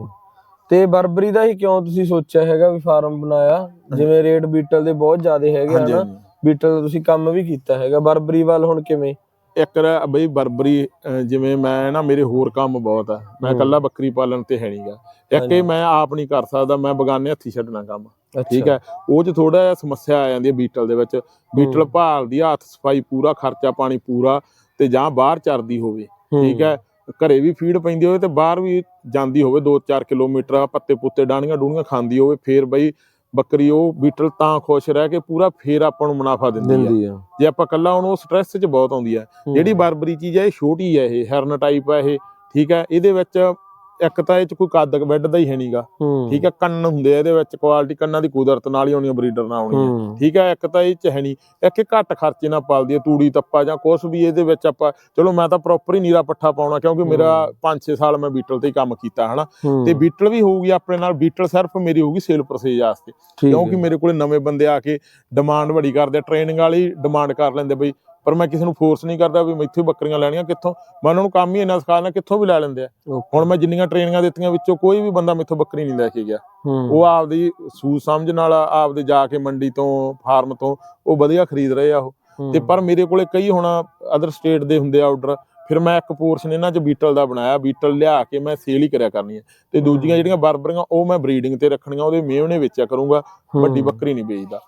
ਤੇ ਬਰਬਰੀ ਦਾ ਹੀ ਕਿਉਂ ਤੁਸੀਂ ਸੋਚਿਆ ਹੈਗਾ ਵੀ ਫਾਰਮ ਬਣਾਇਆ? ਜਿਵੇਂ ਰੇਟ ਬੀਟਲ ਦੇ ਬਹੁਤ ਜ਼ਿਆਦਾ ਹੈਗੇ ਹਨਾ। ਬੀਟਲ ਦਾ ਤੁਸੀਂ ਕੰਮ ਵੀ ਕੀਤਾ ਹੈਗਾ। ਬਰਬਰੀ ਵੱਲ ਹੁਣ ਕਿਵੇਂ? ਇੱਕ ਰ- ਬਈ ਬਰਬਰੀ ਜਿਵੇਂ ਮੈਂ ਨਾ ਮੇਰੇ ਹੋਰ ਕੰਮ ਬਹੁਤ ਆ। ਮੈਂ। ਇਕੱਲਾ ਬੱਕਰੀ ਪਾਲਣ ਤੇ ਹੈ ਨਹੀਂਗਾ ਇੱਕ। ਇਹ ਮੈਂ ਆਪ ਨਹੀਂ ਕਰ ਸਕਦਾ ਮੈਂ ਬਗਾਨੇ ਹੱਥੀ ਛੱਡਣਾ ਕੰਮ। ਠੀਕ। ਹੈ ਉਹ ਚ ਥੋੜਾ ਜਿਹਾ ਸਮੱਸਿਆ ਆ ਜਾਂਦੀ ਹੈ ਬੀਟਲ ਦੇ ਵਿੱਚ। ਬੀਟਲ। ਭਾਲਦੀ ਹੱਥ ਸਫ਼ਾਈ ਪੂਰਾ ਖਰਚਾ ਪਾਣੀ ਪੂਰਾ ਤੇ ਜਾਂ ਬਾਹਰ ਚਰਦੀ ਹੋਵੇ। ਠੀਕ ਹੈ? ਘਰੇ ਵੀ ਫੀਡ ਪੈਂਦੀ ਹੋਵੇ ਤੇ ਬਾਹਰ ਵੀ ਜਾਂਦੀ ਹੋਵੇ 2-4 ਕਿਲੋਮੀਟਰ ਪੱਤੇ ਪੁੱਤੇ ਡਾਣੀਆਂ ਡੂਣੀਆਂ ਖਾਂਦੀ ਹੋਵੇ ਫੇਰ ਬਈ ਬੱਕਰੀ ਉਹ ਬੀਟਲ ਤਾਂ ਖੁਸ਼ ਰਹਿ ਕੇ ਪੂਰਾ ਫੇਰ ਆਪਾਂ ਨੂੰ ਮੁਨਾਫਾ ਦਿੰਦੀ ਹੈ ਜੇ ਆਪਾਂ ਕੱਲਾ ਉਹਨੂੰ ਸਟ੍ਰੈਸ 'ਚ ਬਹੁਤ ਆਉਂਦੀ ਹੂੰ, ਜਿਹੜੀ ਬਰਬਰੀ ਚੀਜ਼ ਹੈ ਇਹ ਛੋਟੀ ਹੈ ਇਹ ਹੈਰਨ ਟਾਈਪ ਹੈ ਇਹ ਠੀਕ ਹੈ ਇਹਦੇ ਵਿੱਚ ਇੱਕ ਤਾਂ ਇਹ 'ਚ ਕੋਈ ਕੱਦ ਬੈੱਡ ਦਾ ਹੀ ਹੈ ਨਹੀਂਗਾ ਠੀਕ ਹੈ ਕੰਨ ਹੁੰਦੇ ਆ ਇਹਦੇ ਵਿੱਚ ਕੁਆਲਿਟੀ ਕੰਨਾਂ ਦੀ ਕੁਦਰਤ ਨਾਲ ਹੀ ਆਉਣੀ ਬਰੀਡਰ ਨਾਲ ਆਉਣੀ ਠੀਕ ਹੈ ਇੱਕ ਤਾਂ ਇਹ ਚ ਹੈ ਨਹੀਂ ਇੱਕ ਇਹ ਘੱਟ ਖਰਚੇ ਨਾਲ ਪਾਲਦੀ ਹੈ ਤੂੜੀ ਤੱਪਾ ਜਾਂ ਕੁਛ ਵੀ ਇਹਦੇ ਵਿੱਚ ਆਪਾਂ ਚਲੋ ਮੈਂ ਤਾਂ ਪ੍ਰੋਪਰ ਹੀ ਨੀਰਾ ਪੱਠਾ ਪਾਉਣਾ ਕਿਉਂਕਿ ਮੇਰਾ 5-6 ਸਾਲ ਮੈਂ ਬੀਟਲ ਤੇ ਹੀ ਕੰਮ ਕੀਤਾ ਹਨਾ। ਤੇ ਬੀਟਲ ਵੀ ਹੋਊਗੀ ਆਪਣੇ ਨਾਲ ਬੀਟਲ ਸਿਰਫ ਮੇਰੀ ਹੋਊਗੀ ਸੇਲ ਪ੍ਰੋਸੇਜ ਵਾਸਤੇ। ਕਿਉਂਕਿ। ਮੇਰੇ ਕੋਲੇ ਨਵੇਂ ਬੰਦੇ ਆ ਕੇ ਡਿਮਾਂਡ ਬੜੀ ਕਰਦੇ ਟ੍ਰੇਨਿੰਗ ਵਾਲੀ ਡਿਮਾਂਡ ਕਰ ਲੈਂਦੇ ਬਈ ਪਰ ਮੈਂ ਕਿਸੇ ਨੂੰ ਫੋਰਸ ਨਹੀਂ ਕਰਦਾ ਵੀ ਮੈਥੋਂ ਬੱਕਰੀਆਂ ਲੈਣੀਆਂ ਕਿੱਥੋਂ? ਮੈਂ ਉਹਨਾਂ ਨੂੰ ਕੰਮ ਹੀ ਇੰਨਾ ਸਿਖਾਉਣਾ ਕਿੱਥੋਂ ਵੀ ਲੈ ਲੈਂਦੇ ਆ। ਹੁਣ ਮੈਂ ਜਿੰਨੀਆਂ ਟ੍ਰੇਨਿੰਗਾਂ ਦਿੱਤੀਆਂ ਵਿੱਚੋਂ ਕੋਈ ਵੀ ਬੰਦਾ ਮੈਥੋਂ ਬੱਕਰੀ ਨਹੀਂ ਲੈ ਕੇ ਗਿਆ। ਉਹ ਆਪਦੀ ਸੂਝ ਸਮਝ ਨਾਲ ਆਪਦੇ ਜਾ ਕੇ ਮੰਡੀ ਤੋਂ ਫਾਰਮ ਤੋਂ ਉਹ ਵਧੀਆ ਖਰੀਦ ਰਹੇ ਆ ਉਹ। ਤੇ ਪਰ ਮੇਰੇ ਕੋਲੇ ਕਈ ਹੁਣ ਅਦਰ ਸਟੇਟ ਦੇ ਹੁੰਦੇ ਆ ਆਰਡਰ ਫਿਰ ਮੈਂ ਇੱਕ ਪੋਰਸ਼ਨ ਇਹਨਾਂ ਚ ਬੀਟਲ ਦਾ ਬਣਾਇਆ ਬੀਟਲ ਲਿਆ ਕੇ ਮੈਂ ਸੇਲ ਹੀ ਕਰਿਆ ਕਰਨੀ ਹੈ ਤੇ ਦੂਜੀਆਂ ਜਿਹੜੀਆਂ ਬਰਬਰੀਆਂ ਉਹ ਮੈਂ ਬਰੀਡਿੰਗ ਤੇ ਰੱਖਣੀਆਂ ਉਹਦੇ ਮੇਵਨੇ ਵੇਚਿਆ ਕਰੂੰਗਾ ਵੱਡੀ ਬੱਕਰੀ ਨਹੀਂ ਵੇਚਦਾ।